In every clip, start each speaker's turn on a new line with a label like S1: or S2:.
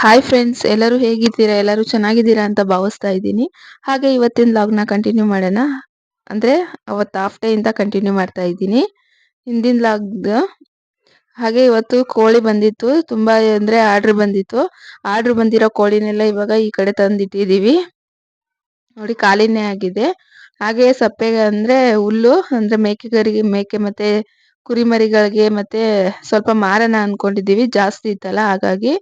S1: Hi friends ಎಲ್ಲರೂ ಹೇಗಿದ್ದೀರಾ? ಎಲ್ಲರೂ ಚೆನ್ನಾಗಿದ್ದೀರಾ ಅಂತ ಭಾವಿಸ್ತಾ ಇದ್ದೀನಿ. ಹಾಗೆ ಇವತ್ತಿನ ಲಾಗ್ನ ಕಂಟಿನ್ಯೂ ಮಾಡೋಣ. ಅಂದರೆ ಅವತ್ತು ಹಾಫ್ ಇಂದ ಕಂಟಿನ್ಯೂ ಮಾಡ್ತಾ ಇದ್ದೀನಿ. ಹಿಂದಿನ ಲಾಗ್ ಹಾಗೆ ಇವತ್ತು ಕೋಳಿ ಬಂದಿತ್ತು. ತುಂಬ ಅಂದರೆ ಆರ್ಡ್ರ್ ಬಂದಿತ್ತು. ಆರ್ಡ್ರ್ ಬಂದಿರೋ ಕೋಳಿನೆಲ್ಲ ಇವಾಗ ಈ ಕಡೆ ತಂದಿಟ್ಟಿದ್ದೀವಿ ನೋಡಿ ಖಾಲಿನೇ ಆಗಿದೆ. ಹಾಗೆ ಸಪ್ಪೆಗೆ ಅಂದರೆ ಹುಲ್ಲು, ಅಂದರೆ ಮೇಕೆಗರಿಗೆ ಮೇಕೆ ಮತ್ತೆ ಕುರಿಮರಿಗಳಿಗೆ ಮತ್ತೆ ಸ್ವಲ್ಪ ಮಾರಣ ಅನ್ಕೊಂಡಿದ್ದೀವಿ. ಜಾಸ್ತಿ ಇತ್ತಲ್ಲ, ಹಾಗಾಗಿ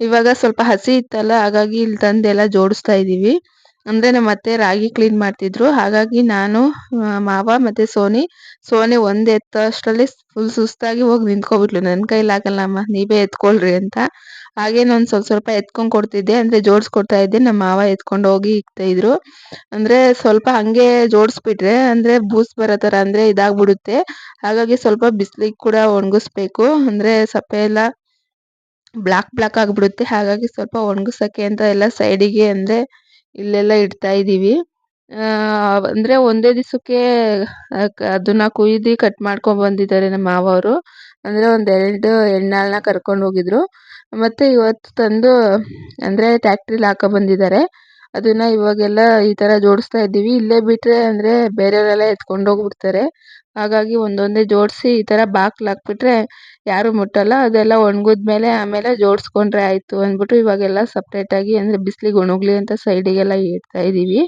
S1: ಇವಾಗ ಸ್ವಲ್ಪ ಹಸಿ ಇತ್ತಲ್ಲ, ಹಾಗಾಗಿ ಇಲ್ಲಿ ತಂದೆಲ್ಲ ಜೋಡಿಸ್ತಾ ಇದ್ದೀವಿ ಅಂದರೆ ನಮ್ಮ ಅತ್ತೆ ರಾಗಿ ಕ್ಲೀನ್ ಮಾಡ್ತಿದ್ರು. ಹಾಗಾಗಿ ನಾನು ಮಾವ ಮತ್ತೆ ಸೋನಿ ಸೋನಿ ಒಂದು ಎತ್ತಷ್ಟರಲ್ಲಿ ಫುಲ್ ಸುಸ್ತಾಗಿ ಹೋಗಿ ನಿಂತ್ಕೊಬಿಟ್ಲು. ನನ್ನ ಅಮ್ಮ, ನೀವೇ ಎತ್ಕೊಳ್ರಿ ಅಂತ. ಹಾಗೆ ನಾನು ಸ್ವಲ್ಪ ಸ್ವಲ್ಪ ಎತ್ಕೊಂಡು ಕೊಡ್ತಿದ್ದೆ. ಅಂದ್ರೆ ಜೋಡಿಸ್ಕೊಡ್ತಾ ಇದ್ದೆ. ನಮ್ಮ ಮಾವ ಎತ್ಕೊಂಡು ಹೋಗಿ ಇಕ್ತಾ ಇದ್ರು. ಅಂದ್ರೆ ಸ್ವಲ್ಪ ಹಾಗೆ ಜೋಡಿಸ್ಬಿಟ್ರೆ, ಅಂದ್ರೆ ಬೂಸ್ ಬರೋ ಥರ ಅಂದ್ರೆ ಇದಾಗ್ಬಿಡುತ್ತೆ. ಹಾಗಾಗಿ ಸ್ವಲ್ಪ ಬಿಸಿಲಿಗೆ ಕೂಡ ಒಣಗಿಸ್ಬೇಕು. ಅಂದ್ರೆ ಸಪ್ಪೆ ಎಲ್ಲ ಬ್ಲಾಕ್ ಬ್ಲಾಕ್ ಆಗಿಬಿಡುತ್ತೆ. ಹಾಗಾಗಿ ಸ್ವಲ್ಪ ಒಣ್ಗಿಸೋಕ್ಕೆ ಅಂತ ಎಲ್ಲ ಸೈಡಿಗೆ ಅಂದರೆ ಇಲ್ಲೆಲ್ಲ ಇಡ್ತಾ ಇದ್ದೀವಿ. ಅಂದರೆ ಒಂದೇ ದಿವಸಕ್ಕೆ ಅದನ್ನ ಕುಯ್ದು ಕಟ್ ಮಾಡ್ಕೊಂಡು ಬಂದಿದ್ದಾರೆ ನಮ್ಮ ಮಾವವರು. ಅಂದರೆ ಒಂದೆರಡು ಎಣ್ಣಾಳನ್ನ ಕರ್ಕೊಂಡು ಹೋಗಿದ್ರು. ಮತ್ತು ಇವತ್ತು ತಂದು, ಅಂದರೆ ಟ್ಯಾಕ್ಟ್ರಿಲಿ ಹಾಕೋ ಬಂದಿದ್ದಾರೆ. ಅದನ್ನ ಇವಾಗೆಲ್ಲ ಈ ಥರ ಜೋಡಿಸ್ತಾ ಇದ್ದೀವಿ. ಇಲ್ಲೇ ಬಿಟ್ಟರೆ ಅಂದರೆ ಬೇರೆಯವರೆಲ್ಲ ಎತ್ಕೊಂಡು ಹೋಗ್ಬಿಡ್ತಾರೆ. ಹಾಗಾಗಿ ಒಂದೊಂದೇ ಜೋಡಿಸಿ ಈ ಥರ ಬಾಕ್ಲು ಹಾಕ್ಬಿಟ್ರೆ ಯಾರು ಮುಟ್ಟಲ್ಲ, ಅದೆಲ್ಲ ಒಣಗಿದ್ಮೇಲೆ ಆಮೇಲೆ ಜೋಡಿಸ್ಕೊಂಡ್ರೆ ಆಯಿತು ಅಂದ್ಬಿಟ್ಟು ಇವಾಗೆಲ್ಲ ಸಪ್ರೇಟಾಗಿ ಅಂದರೆ ಬಿಸಿಲಿಗೆ ಒಣಗಲಿ ಅಂತ ಸೈಡಿಗೆಲ್ಲ ಇಡ್ತಾ ಇದ್ದೀವಿ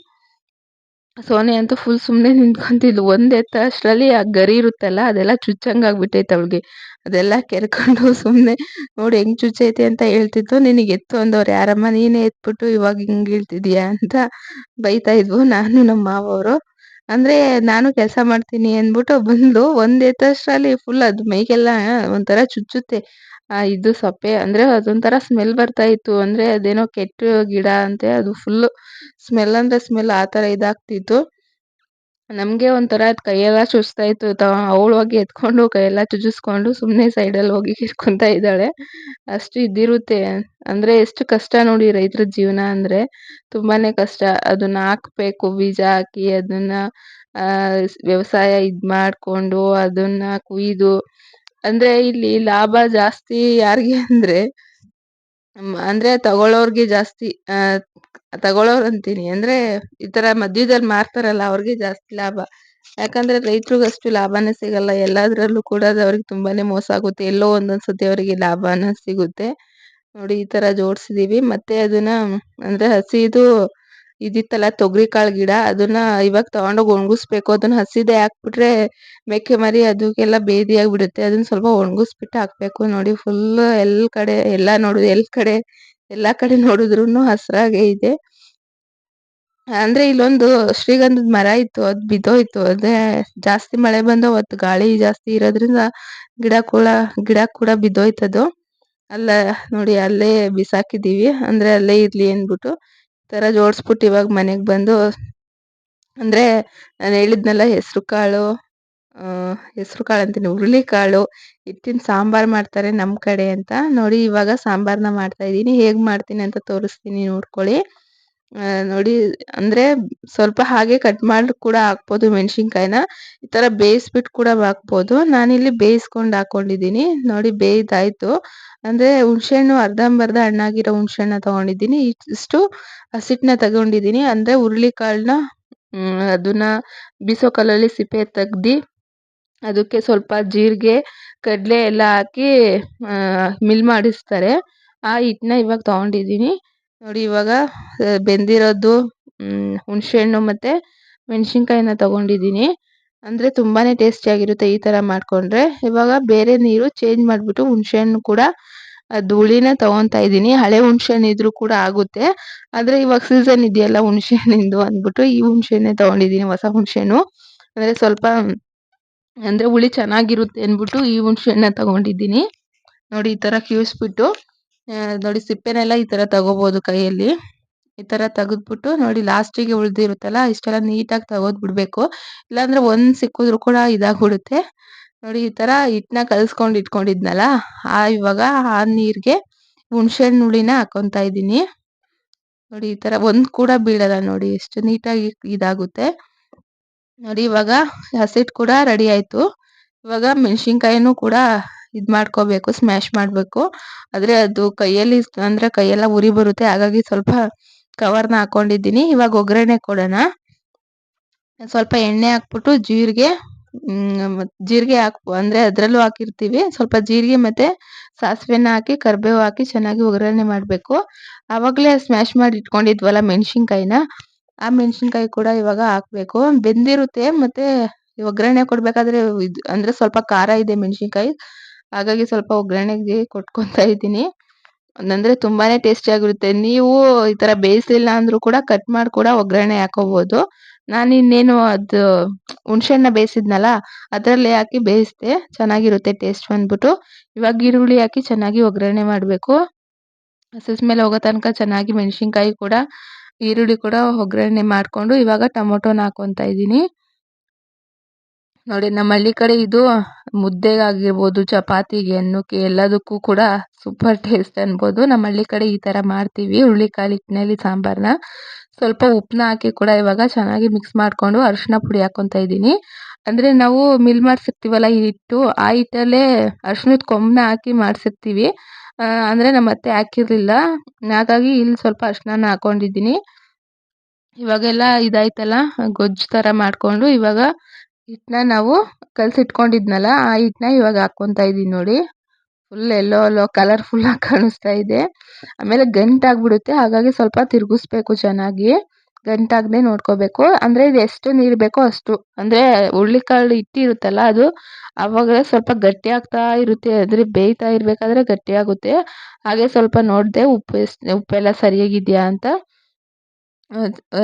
S1: ಸೋನೆ ಅಂತೂ ಫುಲ್ ಸುಮ್ಮನೆ ನಿಂತ್ಕೊಂತಿದ್ಲು. ಒಂದೇ ಎತ್ತ ಅಷ್ಟರಲ್ಲಿ ಆ ಗರಿ ಇರುತ್ತಲ್ಲ, ಅದೆಲ್ಲ ಚುಚ್ಚಂಗೆ ಆಗ್ಬಿಟ್ಟೈತೆ ಅವಳಿಗೆ. ಅದೆಲ್ಲ ಕೆರ್ಕೊಂಡು ಸುಮ್ಮನೆ ನೋಡಿ ಹೆಂಗ್ ಚುಚ್ಚೈತೆ ಅಂತ ಹೇಳ್ತಿತ್ತು ನಿನಗೆ ಎತ್ತು ಅಂದವ್ರು ಯಾರಮ್ಮ? ನೀನೇ ಎತ್ಬಿಟ್ಟು ಇವಾಗ ಹಿಂಗೆ ಇಳ್ತಿದ್ಯಾ ಅಂತ ಬೈತಾ ಇದ್ವು. ನಾನು ನಮ್ಮ ಮಾವವರು. ಅಂದ್ರೆ ನಾನು ಕೆಲಸ ಮಾಡ್ತೀನಿ ಅಂದ್ಬಿಟ್ಟು ಬಂದು ಒಂದ್ ಎತ್ತಷ್ಟರಲ್ಲಿ ಫುಲ್ ಅದು ಮೈಗೆಲ್ಲ, ಒಂಥರ ಚುಚ್ಚುತ್ತೆ. ಆ, ಇದು ಸೊಪ್ಪೆ, ಅಂದ್ರೆ ಅದೊಂಥರ ಸ್ಮೆಲ್ ಬರ್ತಾ ಇತ್ತು. ಅಂದ್ರೆ ಅದೇನೋ ಕೆಟ್ಟ ಗಿಡ ಅಂತೆ, ಅದು ಫುಲ್ ಸ್ಮೆಲ್ ಅಂದ್ರೆ ಸ್ಮೆಲ್ ಆ ಥರ ಇದಾಗ್ತಿತ್ತು. ನಮಗೆ ಒಂಥರ ಕೈಯೆಲ್ಲ ಇತ್ತು ಅವಳು ಹೋಗಿ ಎತ್ಕೊಂಡು ಕೈಯೆಲ್ಲ ಚುಚ್ಚಿಸ್ಕೊಂಡು ಸುಮ್ಮನೆ ಸೈಡಲ್ಲಿ ಹೋಗಿ ಇಟ್ಕೊಂತ ಇದ್ದಾಳೆ. ಅಷ್ಟು ಇದಿರುತ್ತೆ ಅಂದ್ರೆ ಎಷ್ಟು ಕಷ್ಟ ನೋಡಿ ರೈತರ ಜೀವನ ಅಂದ್ರೆ ತುಂಬಾನೇ ಕಷ್ಟ. ಅದನ್ನ ಹಾಕ್ಬೇಕು, ಬೀಜ ಹಾಕಿ ಅದನ್ನ ವ್ಯವಸಾಯ ಇದು ಮಾಡಿಕೊಂಡು ಅದನ್ನ ಕುಯ್ದು. ಅಂದ್ರೆ ಇಲ್ಲಿ ಲಾಭ ಜಾಸ್ತಿ ಯಾರಿಗೆ ಅಂದರೆ ಅಂದ್ರೆ ತಗೊಳ್ಳೋರಿಗೆ ಜಾಸ್ತಿ ತಗೊಳ್ಳೋರು ಅಂತೀನಿ ಅಂದ್ರೆ ಈ ತರ ಮಧ್ಯದಲ್ಲಿ ಮಾರ್ತಾರಲ್ಲ, ಅವ್ರಿಗೆ ಜಾಸ್ತಿ ಲಾಭ. ಯಾಕಂದ್ರೆ ರೈತರಿಗೆ ಅಷ್ಟು ಲಾಭನೇ ಸಿಗಲ್ಲ. ಎಲ್ಲದರಲ್ಲೂ ಕೂಡ ಅವ್ರಿಗೆ ತುಂಬಾನೇ ಮೋಸ ಆಗುತ್ತೆ. ಎಲ್ಲೋ ಒಂದೊಂದು ಸತಿ ಅವರಿಗೆ ಲಾಭನ ಸಿಗುತ್ತೆ. ನೋಡಿ, ಈ ತರ ಜೋಡಿಸಿದೀವಿ. ಮತ್ತೆ ಅದನ್ನ, ಅಂದ್ರೆ ಹಸಿದು ಇದಿತ್ತಲ್ಲ, ತೊಗರಿ ಕಾಳು ಗಿಡ, ಅದನ್ನ ಇವಾಗ ತಗೊಂಡೋಗಿ ಒಣಗಿಸ್ಬೇಕು. ಅದನ್ನ ಹಸಿದೆ ಹಾಕ್ಬಿಟ್ರೆ ಮೇಕೆ ಮರಿ ಅದಕ್ಕೆಲ್ಲ ಬೇದಿ ಆಗಿಬಿಡುತ್ತೆ ಅದನ್ನ ಸ್ವಲ್ಪ ಒಣಗಿಸ್ಬಿಟ್ಟು ಹಾಕ್ಬೇಕು. ನೋಡಿ ಫುಲ್ ಎಲ್ ಕಡೆ, ಎಲ್ಲ ನೋಡಿ, ಎಲ್ ಕಡೆ ಎಲ್ಲ ಕಡೆ ನೋಡಿದ್ರು ಹಸ್ರಾಗೆ ಇದೆ. ಅಂದ್ರೆ ಇಲ್ಲೊಂದು ಶ್ರೀಗಂಧದ ಮರ ಇತ್ತು, ಅದು ಬಿದ್ದೋಯ್ತು. ಅದೇ ಜಾಸ್ತಿ ಮಳೆ ಬಂದು ಅವತ್ತು ಗಾಳಿ ಜಾಸ್ತಿ ಇರೋದ್ರಿಂದ ಗಿಡ ಕೂಡ ಗಿಡ ಕೂಡ ಬಿದ್ದೋಯ್ತದು. ಅಲ್ಲ ನೋಡಿ, ಅಲ್ಲೇ ಬಿಸಾಕಿದೀವಿ ಅಂದ್ರೆ ಅಲ್ಲೇ ಇರ್ಲಿ ಅಂದ್ಬಿಟ್ಟು ತರ ಜೋಡಿಸ್ಬಿಟ್ಟು ಇವಾಗ ಮನೆಗೆ ಬಂದು, ಅಂದ್ರೆ ನಾನು ಹೇಳಿದ್ನಲ್ಲ, ಹೆಸರು ಕಾಳು ಹೆಸರು ಕಾಳು ಅಂತೀನಿ. ಹುರುಳಿಕಾಳು ಹಿಟ್ಟಿನ ಸಾಂಬಾರು ಮಾಡ್ತಾರೆ ನಮ್ಮ ಕಡೆ ಅಂತ. ನೋಡಿ, ಇವಾಗ ಸಾಂಬಾರನ್ನ ಮಾಡ್ತಾ ಇದ್ದೀನಿ. ಹೇಗೆ ಮಾಡ್ತೀನಿ ಅಂತ ತೋರಿಸ್ತೀನಿ ನೋಡ್ಕೊಳ್ಳಿ. ನೋಡಿ, ಅಂದರೆ ಸ್ವಲ್ಪ ಹಾಗೆ ಕಟ್ ಮಾಡಿ ಕೂಡ ಹಾಕ್ಬೋದು ಮೆಣಸಿನ್ಕಾಯಿನ. ಈ ಥರ ಬೇಯಿಸ್ಬಿಟ್ಟು ಕೂಡ ಹಾಕ್ಬೋದು. ನಾನಿಲ್ಲಿ ಬೇಯಿಸ್ಕೊಂಡು ಹಾಕ್ಕೊಂಡಿದ್ದೀನಿ ನೋಡಿ, ಬೇಯ್ದಾಯ್ತು. ಅಂದರೆ ಹುಣಸೆಹಣ್ಣು, ಅರ್ಧಂಬರ್ಧ ಹಣ್ಣಾಗಿರೋ ಹುಣಸೆಹಣ್ಣ ತೊಗೊಂಡಿದ್ದೀನಿ. ಇಷ್ಟು ಹಸಿಟ್ಟನ್ನ ತಗೊಂಡಿದ್ದೀನಿ. ಅಂದರೆ ಹುರುಳಿಕಾಳನ್ನ ಅದನ್ನ ಬೀಸೋ ಕಲ್ಲಲ್ಲಿ ಸಿಪ್ಪೆ ತೆಗ್ದು ಅದಕ್ಕೆ ಸ್ವಲ್ಪ ಜೀರಿಗೆ, ಕಡಲೆ ಎಲ್ಲ ಹಾಕಿ ಮಿಲ್ ಮಾಡಿಸ್ತಾರೆ. ಆ ಹಿಟ್ಟನ್ನ ಇವಾಗ ತೊಗೊಂಡಿದ್ದೀನಿ. ನೋಡಿ ಇವಾಗ ಬೆಂದಿರೋದು ಹುಣಸೆಹಣ್ಣು ಮತ್ತು ಮೆಣಸಿನ್ಕಾಯಿನ ತೊಗೊಂಡಿದ್ದೀನಿ. ಅಂದರೆ ತುಂಬಾ ಟೇಸ್ಟಿಯಾಗಿರುತ್ತೆ ಈ ಥರ ಮಾಡಿಕೊಂಡ್ರೆ. ಇವಾಗ ಬೇರೆ ನೀರು ಚೇಂಜ್ ಮಾಡಿಬಿಟ್ಟು ಹುಣಸೆಹಣ್ಣು ಕೂಡ ಧೂಳಿನ ತೊಗೊತಾ ಇದ್ದೀನಿ. ಹಳೆ ಹುಣಸೆಹಣ್ಣು ಇದ್ರೂ ಕೂಡ ಆಗುತ್ತೆ. ಆದರೆ ಇವಾಗ ಸೀಸನ್ ಇದೆಯಲ್ಲ ಹುಣಸೆ ಹಣ್ಣಿಂದು ಅಂದ್ಬಿಟ್ಟು ಈ ಹುಣಸೆಹಣ್ಣೇ ತೊಗೊಂಡಿದ್ದೀನಿ, ಹೊಸ ಹುಣಸೆಹಣ್ಣು. ಅಂದರೆ ಸ್ವಲ್ಪ ಅಂದರೆ ಹುಳಿ ಚೆನ್ನಾಗಿರುತ್ತೆ ಅಂದ್ಬಿಟ್ಟು ಈ ಹುಣಸೆಹಣ್ಣ ತಗೊಂಡಿದ್ದೀನಿ. ನೋಡಿ ಈ ಥರ ಕಿವಿಸ್ಬಿಟ್ಟು ನೋಡಿ ಸಿಪ್ಪೆನೆಲ್ಲ ಈ ಥರ ತಗೋಬೋದು ಕೈಯಲ್ಲಿ. ಈ ಥರ ತೆಗೆದ್ಬಿಟ್ಟು ನೋಡಿ ಲಾಸ್ಟಿಗೆ ಉಳಿದಿರುತ್ತಲ್ಲ, ಇಷ್ಟೆಲ್ಲ ನೀಟಾಗಿ ತೆಗೆದು ಬಿಡಬೇಕು ಇಲ್ಲಾಂದರೆ ಒಂದು ಸಿಕ್ಕಿದ್ರು ಕೂಡ ಇದಾಗ್ಬಿಡುತ್ತೆ. ನೋಡಿ ಈ ಥರ ಹಿಟ್ಟನ್ನ ಕಲಿಸ್ಕೊಂಡು ಇಟ್ಕೊಂಡಿದ್ನಲ್ಲ, ಆ ಇವಾಗ ಆ ನೀರಿಗೆ ಹುಣಸೆಹಣ್ಣು ಹುಳಿನ ಹಾಕೊತಾ ಇದ್ದೀನಿ. ನೋಡಿ ಈ ಥರ ಒಂದು ಕೂಡ ಬೀಳಲ್ಲ ನೋಡಿ, ಎಷ್ಟು ನೀಟಾಗಿ ಇದಾಗುತ್ತೆ. ನೋಡಿ, ಇವಾಗ ಹಸಿಟ್ಟು ಕೂಡ ರೆಡಿ ಆಯಿತು. ಇವಾಗ ಮೆಣಸಿನ್ಕಾಯಿನೂ ಕೂಡ ಇದು ಮಾಡ್ಕೋಬೇಕು ಸ್ಮ್ಯಾಶ್ ಮಾಡಬೇಕು. ಆದರೆ ಅದು ಕೈಯಲ್ಲಿ ಅಂದರೆ ಕೈಯೆಲ್ಲ ಉರಿ ಬರುತ್ತೆ, ಹಾಗಾಗಿ ಸ್ವಲ್ಪ ಕವರ್ನ ಹಾಕೊಂಡಿದ್ದೀನಿ. ಇವಾಗ ಒಗ್ಗರಣೆ ಕೊಡೋಣ. ಸ್ವಲ್ಪ ಎಣ್ಣೆ ಹಾಕ್ಬಿಟ್ಟು ಜೀರಿಗೆ ಜೀರಿಗೆ ಹಾಕ್, ಅಂದರೆ ಅದರಲ್ಲೂ ಹಾಕಿರ್ತೀವಿ. ಸ್ವಲ್ಪ ಜೀರಿಗೆ ಮತ್ತು ಸಾಸಿವೆನ ಹಾಕಿ, ಕರಿಬೇವು ಹಾಕಿ ಚೆನ್ನಾಗಿ ಒಗ್ಗರಣೆ ಮಾಡಬೇಕು. ಆವಾಗಲೇ ಸ್ಮ್ಯಾಶ್ ಮಾಡಿ ಇಟ್ಕೊಂಡಿದ್ವಲ್ಲ ಮೆಣಸಿನ್ಕಾಯಿನ. ಆ ಮೆಣಸಿನಕಾಯಿ ಕೂಡ ಇವಾಗ ಹಾಕಬೇಕು. ಬೆಂದಿರುತ್ತೆ ಮತ್ತು ಒಗ್ಗರಣೆ ಕೊಡಬೇಕಾದ್ರೆ ಇದು ಅಂದರೆ ಸ್ವಲ್ಪ ಖಾರ ಇದೆ ಮೆಣಸಿನ್ಕಾಯಿ. ಹಾಗಾಗಿ ಸ್ವಲ್ಪ ಒಗ್ಗರಣೆಗೆ ಕೊಟ್ಕೊತಾ ಇದ್ದೀನಿ. ಅಂದರೆ ತುಂಬಾ ಟೇಸ್ಟಿಯಾಗಿರುತ್ತೆ ನೀವು ಈ ಥರ ಬೇಯಿಸಲಿಲ್ಲ ಅಂದರೂ ಕೂಡ ಕಟ್ ಮಾಡಿ ಕೂಡ ಒಗ್ಗರಣೆ ಹಾಕೋಬೋದು. ನಾನು ಇನ್ನೇನು ಅದು ಹುಣ್ಸೆಹಣ್ಣ ಬೇಯಿಸಿದ್ನಲ್ಲ, ಅದರಲ್ಲಿ ಹಾಕಿ ಬೇಯಿಸಿದೆ ಚೆನ್ನಾಗಿರುತ್ತೆ ಟೇಸ್ಟ್ ಬಂದ್ಬಿಟ್ಟು. ಇವಾಗ ಈರುಳ್ಳಿ ಹಾಕಿ ಚೆನ್ನಾಗಿ ಒಗ್ಗರಣೆ ಮಾಡಬೇಕು. ಹಸಿ ಸ್ಮೆಲ್ ಹೋಗೋ ತನಕ ಚೆನ್ನಾಗಿ ಮೆಣಸಿನ್ಕಾಯಿ ಕೂಡ ಈರುಳ್ಳಿ ಕೂಡ ಒಗ್ಗರಣೆ ಮಾಡಿಕೊಂಡು ಇವಾಗ ಟೊಮೊಟೊನ ಹಾಕೊತ ಇದ್ದೀನಿ. ನೋಡಿ, ನಮ್ಮ ಹಳ್ಳಿ ಕಡೆ ಇದು ಮುದ್ದೆಗಾಗಿರ್ಬೋದು, ಚಪಾತಿಗೆ ಅನ್ನಕ್ಕೆ ಎಲ್ಲದಕ್ಕೂ ಕೂಡ ಸೂಪರ್ ಟೇಸ್ಟ್ ಅನ್ಬೋದು. ನಮ್ಮ ಹಳ್ಳಿ ಕಡೆ ಈ ಥರ ಮಾಡ್ತೀವಿ. ಹುರುಳಿಕಾಳು ಹಿಟ್ಟಿನಲ್ಲಿ ಸಾಂಬಾರನ್ನ ಸ್ವಲ್ಪ ಉಪ್ಪನ್ನ ಹಾಕಿ ಕೂಡ ಇವಾಗ ಚೆನ್ನಾಗಿ ಮಿಕ್ಸ್ ಮಾಡಿಕೊಂಡು ಅರಿಶಿನ ಪುಡಿ ಹಾಕೊತ ಇದ್ದೀನಿ. ಅಂದರೆ ನಾವು ಮಿಲ್ ಮಾಡಿಸಿರ್ತೀವಲ್ಲ ಈ ಹಿಟ್ಟು, ಆ ಹಿಟ್ಟಲ್ಲೇ ಅರ್ಶಿನದ ಕೊಂಬನ್ನ ಹಾಕಿ ಮಾಡಿಸಿರ್ತೀವಿ. ಅಂದರೆ ನಮ್ಮ ಅತ್ತೆ ಹಾಕಿರಲಿಲ್ಲ. ಹಾಗಾಗಿ ಇಲ್ಲಿ ಸ್ವಲ್ಪ ಅರಿಶಿನ ಹಾಕೊಂಡಿದ್ದೀನಿ. ಇವಾಗೆಲ್ಲ ಇದಾಯ್ತಲ್ಲ, ಗೊಜ್ಜು ಥರ ಮಾಡಿಕೊಂಡು ಇವಾಗ ಹಿಟ್ಟನ್ನ ನಾವು ಕಲಸಿಟ್ಕೊಂಡಿದ್ನಲ್ಲ, ಆ ಹಿಟ್ಟನ್ನ ಇವಾಗ ಹಾಕ್ಕೊತಾ ಇದ್ದೀನಿ ನೋಡಿ. ಫುಲ್ ಎಲ್ಲೋ ಎಲ್ಲೋ ಕಲರ್ಫುಲ್ಲಾಗಿ ಕಾಣಿಸ್ತಾ ಇದೆ. ಆಮೇಲೆ ಗಂಟಾಗ್ಬಿಡುತ್ತೆ, ಹಾಗಾಗಿ ಸ್ವಲ್ಪ ತಿರುಗಿಸ್ಬೇಕು ಚೆನ್ನಾಗಿ. ಗಂಟಾಗದೆ ನೋಡ್ಕೋಬೇಕು. ಅಂದರೆ ಇದು ಎಷ್ಟು ನೀರು ಬೇಕೋ ಅಷ್ಟು. ಅಂದರೆ ಹುರುಳಿಕಾಳು ಇಟ್ಟಿರುತ್ತಲ್ಲ ಅದು ಅವಾಗ ಸ್ವಲ್ಪ ಗಟ್ಟಿ ಆಗ್ತಾ ಇರುತ್ತೆ. ಅಂದರೆ ಬೇಯ್ತಾ ಇರಬೇಕಾದ್ರೆ ಗಟ್ಟಿಯಾಗುತ್ತೆ ಹಾಗೆ ಸ್ವಲ್ಪ ನೋಡಿದೆ ಉಪ್ಪು ಎಷ್ಟು ಉಪ್ಪೆಲ್ಲ ಸರಿಯಾಗಿದೆಯಾ ಅಂತ.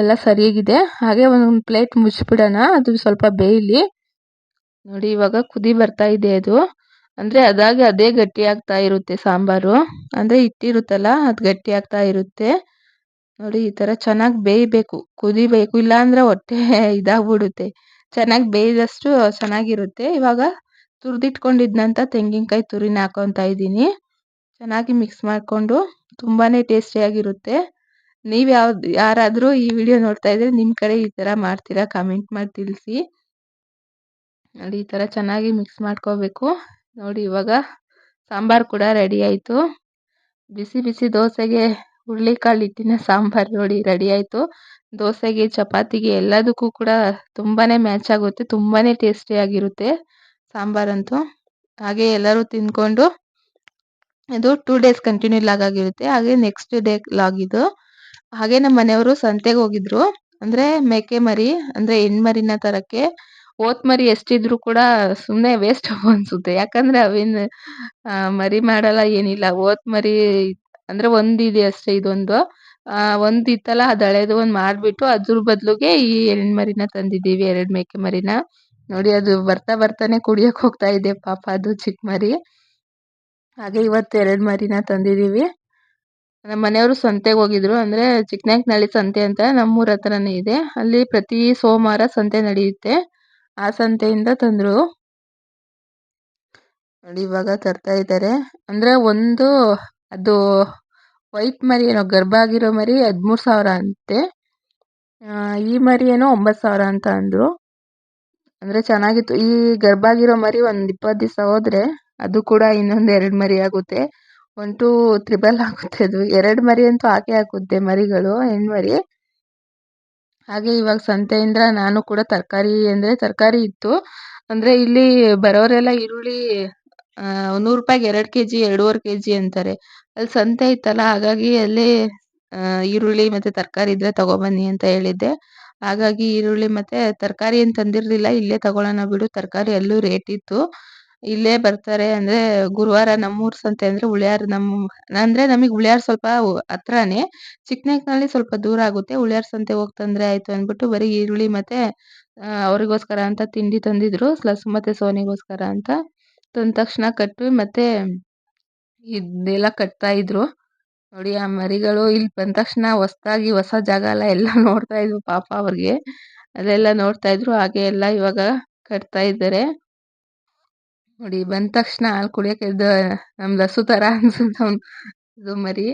S1: ಎಲ್ಲ ಸರಿಯಾಗಿದೆ. ಹಾಗೆ ಒಂದು ಪ್ಲೇಟ್ ಮುಚ್ಚಿಬಿಡೋಣ ಅದು ಸ್ವಲ್ಪ ಬೇಯಲಿ. ನೋಡಿ, ಇವಾಗ ಕುದಿ ಬರ್ತಾ ಇದೆ ಅದು. ಅಂದರೆ ಅದಾಗಿ ಅದೇ ಗಟ್ಟಿ ಆಗ್ತಾ ಇರುತ್ತೆ ಸಾಂಬಾರು. ಅಂದರೆ ಇಟ್ಟಿರುತ್ತಲ್ಲ ಅದು ಗಟ್ಟಿ ಆಗ್ತಾ ಇರುತ್ತೆ. ನೋಡಿ, ಈ ಥರ ಚೆನ್ನಾಗಿ ಬೇಯಬೇಕು. ಕುದಿಬೇಕು, ಇಲ್ಲಾಂದರೆ ಹೊಟ್ಟೆ ಇದಾಗ್ಬಿಡುತ್ತೆ. ಚೆನ್ನಾಗಿ ಬೇಯ್ದಷ್ಟು ಚೆನ್ನಾಗಿರುತ್ತೆ. ಇವಾಗ ತುರಿದಿಟ್ಕೊಂಡಿದ್ದಂಥ ತೆಂಗಿನಕಾಯಿ ತುರಿನ ಹಾಕೊತಾ ಇದ್ದೀನಿ. ಚೆನ್ನಾಗಿ ಮಿಕ್ಸ್ ಮಾಡಿಕೊಂಡು ತುಂಬಾ ಟೇಸ್ಟಿಯಾಗಿರುತ್ತೆ. ನೀವು ಯಾವ್ದು, ಯಾರಾದರೂ ಈ ವಿಡಿಯೋ ನೋಡ್ತಾ ಇದ್ರೆ ನಿಮ್ಮ ಕಡೆ ಈ ಥರ ಮಾಡ್ತೀರಾ ಕಮೆಂಟ್ ಮಾಡಿ ತಿಳಿಸಿ. ನೋಡಿ, ಈ ಥರ ಚೆನ್ನಾಗಿ ಮಿಕ್ಸ್ ಮಾಡ್ಕೋಬೇಕು. ನೋಡಿ, ಇವಾಗ ಸಾಂಬಾರು ಕೂಡ ರೆಡಿ ಆಯಿತು. ಬಿಸಿ ಬಿಸಿ ದೋಸೆಗೆ ಹುರುಳಿಕಾಳು ಹಿಟ್ಟಿನ ಸಾಂಬಾರು ನೋಡಿ ರೆಡಿ ಆಯಿತು. ದೋಸೆಗೆ, ಚಪಾತಿಗೆ ಎಲ್ಲದಕ್ಕೂ ಕೂಡ ತುಂಬಾ ಮ್ಯಾಚ್ ಆಗುತ್ತೆ ತುಂಬಾ ಟೇಸ್ಟಿಯಾಗಿರುತ್ತೆ ಸಾಂಬಾರಂತೂ ಹಾಗೆ ಎಲ್ಲರೂ ತಿಂದ್ಕೊಂಡು ಇದು ಟೂ ಡೇಸ್ ಕಂಟಿನ್ಯೂ ಲಾಗ್ ಆಗಿರುತ್ತೆ. ಹಾಗೆ ನೆಕ್ಸ್ಟ್ ಡೇ ಲಾಗ್ ಇದು. ಹಾಗೆ ನಮ್ಮ ಮನೆಯವರು ಸಂತೆಗೆ ಹೋಗಿದ್ರು. ಅಂದ್ರೆ ಮೇಕೆ ಮರಿ ಅಂದರೆ ಹೆಣ್ಮರಿನ ತರಕ್ಕೆ ಓತ್ ಮರಿ ಎಷ್ಟಿದ್ರು ಕೂಡ ಸುಮ್ಮನೆ ವೇಸ್ಟ್ ಅನ್ಸುತ್ತೆ. ಯಾಕಂದ್ರೆ ಅವೇನ್ ಮರಿ ಮಾಡಲ್ಲ ಏನಿಲ್ಲ. ಓತ್ ಮರಿ ಅಂದರೆ ಒಂದಿದೆ ಅಷ್ಟೇ ಇದೊಂದು. ಒಂದ್ ಇತ್ತಲ್ಲ, ಅದ್ ಹಳೇದು ಒಂದು ಮಾರ್ಬಿಟ್ಟು ಅದ್ರ ಬದಲಿಗೆ ಈ ಹೆಣ್ಮರಿನ ತಂದಿದ್ದೀವಿ, ಎರಡ್ ಮೇಕೆ ಮರಿನ. ನೋಡಿ, ಅದು ಬರ್ತಾ ಬರ್ತಾನೆ ಕುಡಿಯಕ್ ಹೋಗ್ತಾ ಇದೆ ಪಾಪ ಅದು ಚಿಕ್ಕ ಮರಿ. ಹಾಗೆ ಇವತ್ತು ಎರಡ್ ಮರಿನ ತಂದಿದ್ದೀವಿ. ನಮ್ಮ ಮನೆಯವರು ಸಂತೆಗೆ ಹೋಗಿದ್ರು, ಅಂದರೆ ಚಿಕ್ಕನಾಕ್ನಳ್ಳಿ ಸಂತೆ ಅಂತ ನಮ್ಮೂರ ಹತ್ರನೇ ಇದೆ. ಅಲ್ಲಿ ಪ್ರತಿ ಸೋಮವಾರ ಸಂತೆ ನಡೆಯುತ್ತೆ. ಆ ಸಂತೆಯಿಂದ ತಂದ್ರು. ನೋಡಿ, ಇವಾಗ ತರ್ತಾ ಇದ್ದಾರೆ ಅಂದ್ರೆ ಒಂದು ಅದು ವೈಟ್ ಮರಿ ಏನೋ, ಗರ್ಭ ಆಗಿರೋ ಮರಿ ಹದಿಮೂರು ಸಾವಿರ ಅಂತೆ. ಈ ಮರಿ ಏನೋ ಒಂಬತ್ತು ಸಾವಿರ ಅಂತ ಅಂದರು. ಅಂದರೆ ಚೆನ್ನಾಗಿತ್ತು. ಈ ಗರ್ಭ ಆಗಿರೋ ಮರಿ ಒಂದು ಇಪ್ಪತ್ತು ದಿವಸ ಹೋದರೆ ಅದು ಕೂಡ ಇನ್ನೊಂದು ಎರಡು ಮರಿ ಆಗುತ್ತೆ. ಒನ್, ಟು ತ್ರಿಬಲ್ ಆಗುತ್ತೆ ಅದು. ಎರಡು ಮರಿ ಅಂತೂ ಹಾಕೇ ಹಾಕುತ್ತೆ ಮರಿಗಳು, ಹೆಣ್ಮರಿ. ಹಾಗೆ ಇವಾಗ ಸಂತೆಯಿಂದ ನಾನು ಕೂಡ ತರಕಾರಿ ಅಂದರೆ ತರಕಾರಿ ಇತ್ತು. ಅಂದರೆ ಇಲ್ಲಿ ಬರೋರೆಲ್ಲ ಈರುಳ್ಳಿ ನೂರು ರೂಪಾಯಿಗೆ ಎರಡು ಕೆ ಜಿ ಎರಡೂವರೆ ಅಂತಾರೆ. ಅಲ್ಲಿ ಸಂತೆ ಇತ್ತಲ್ಲ ಹಾಗಾಗಿ ಅಲ್ಲಿ ಈರುಳ್ಳಿ ಮತ್ತೆ ತರಕಾರಿ ಇದ್ರೆ ತಗೊಬನ್ನಿ ಅಂತ ಹೇಳಿದ್ದೆ. ಹಾಗಾಗಿ ಈರುಳ್ಳಿ ಮತ್ತೆ ತರಕಾರಿ ಏನು ತಂದಿರಲಿಲ್ಲ, ಇಲ್ಲೇ ತಗೊಳ್ಳೋಣ ಬಿಡು. ತರಕಾರಿ ಅಲ್ಲೂ ರೇಟ್ ಇತ್ತು. ಇಲ್ಲೇ ಬರ್ತಾರೆ ಅಂದ್ರೆ ಗುರುವಾರ ನಮ್ಮೂರ ಸಂತೆ ಅಂದ್ರೆ ಉಳಿಯಾರ್ ನಮ್ಮ ಅಂದ್ರೆ ನಮಗೆ ಉಳಿಯಾರ್ ಸ್ವಲ್ಪ ಹತ್ರನೇ. ಚಿಕ್ಕನಾಯಕನಹಳ್ಳಿ ಸ್ವಲ್ಪ ದೂರ ಆಗುತ್ತೆ. ಉಳಿಯಾರ್ ಸಂತೆ ಹೋಗಿ ತಂದ್ರೆ ಆಯ್ತು ಅಂದ್ಬಿಟ್ಟು ಬರೀ ಈರುಳ್ಳಿ ಮತ್ತೆ ಅವರಿಗೋಸ್ಕರ ಅಂತ ತಿಂಡಿ ತಂದಿದ್ರು. ಸ್ಲಸ್ ಮತ್ತೆ ಸೋನಿಗೋಸ್ಕರ ಅಂತ. ತಂದ ತಕ್ಷಣ ಕಟ್ವಿ ಮತ್ತೆ ಇದೆಲ್ಲ ಕಟ್ತಾಯಿದ್ರು ನೋಡಿ ಆ ಮರಿಗಳು ಇಲ್ಲಿ ಬಂದ ತಕ್ಷಣ ಹೊಸದಾಗಿ ಹೊಸ ಜಾಗ ಎಲ್ಲ ಎಲ್ಲ ನೋಡ್ತಾ ಇದ್ವು ಪಾಪ ಅವ್ರಿಗೆ. ಅದೆಲ್ಲ ನೋಡ್ತಾ ಇದ್ರು, ಹಾಗೆ ಎಲ್ಲ ಇವಾಗ ಕಟ್ತಾ ಇದ್ದಾರೆ. ನೋಡಿ, ಬಂದ ತಕ್ಷಣ ಹಾಲು ಕುಡಿಯೋಕೆ ಇದ್ದ ನಮ್ದು ಲಸು ಥರ ಅನ್ಸುತ್ತೆ ಇದು ಮರಿ.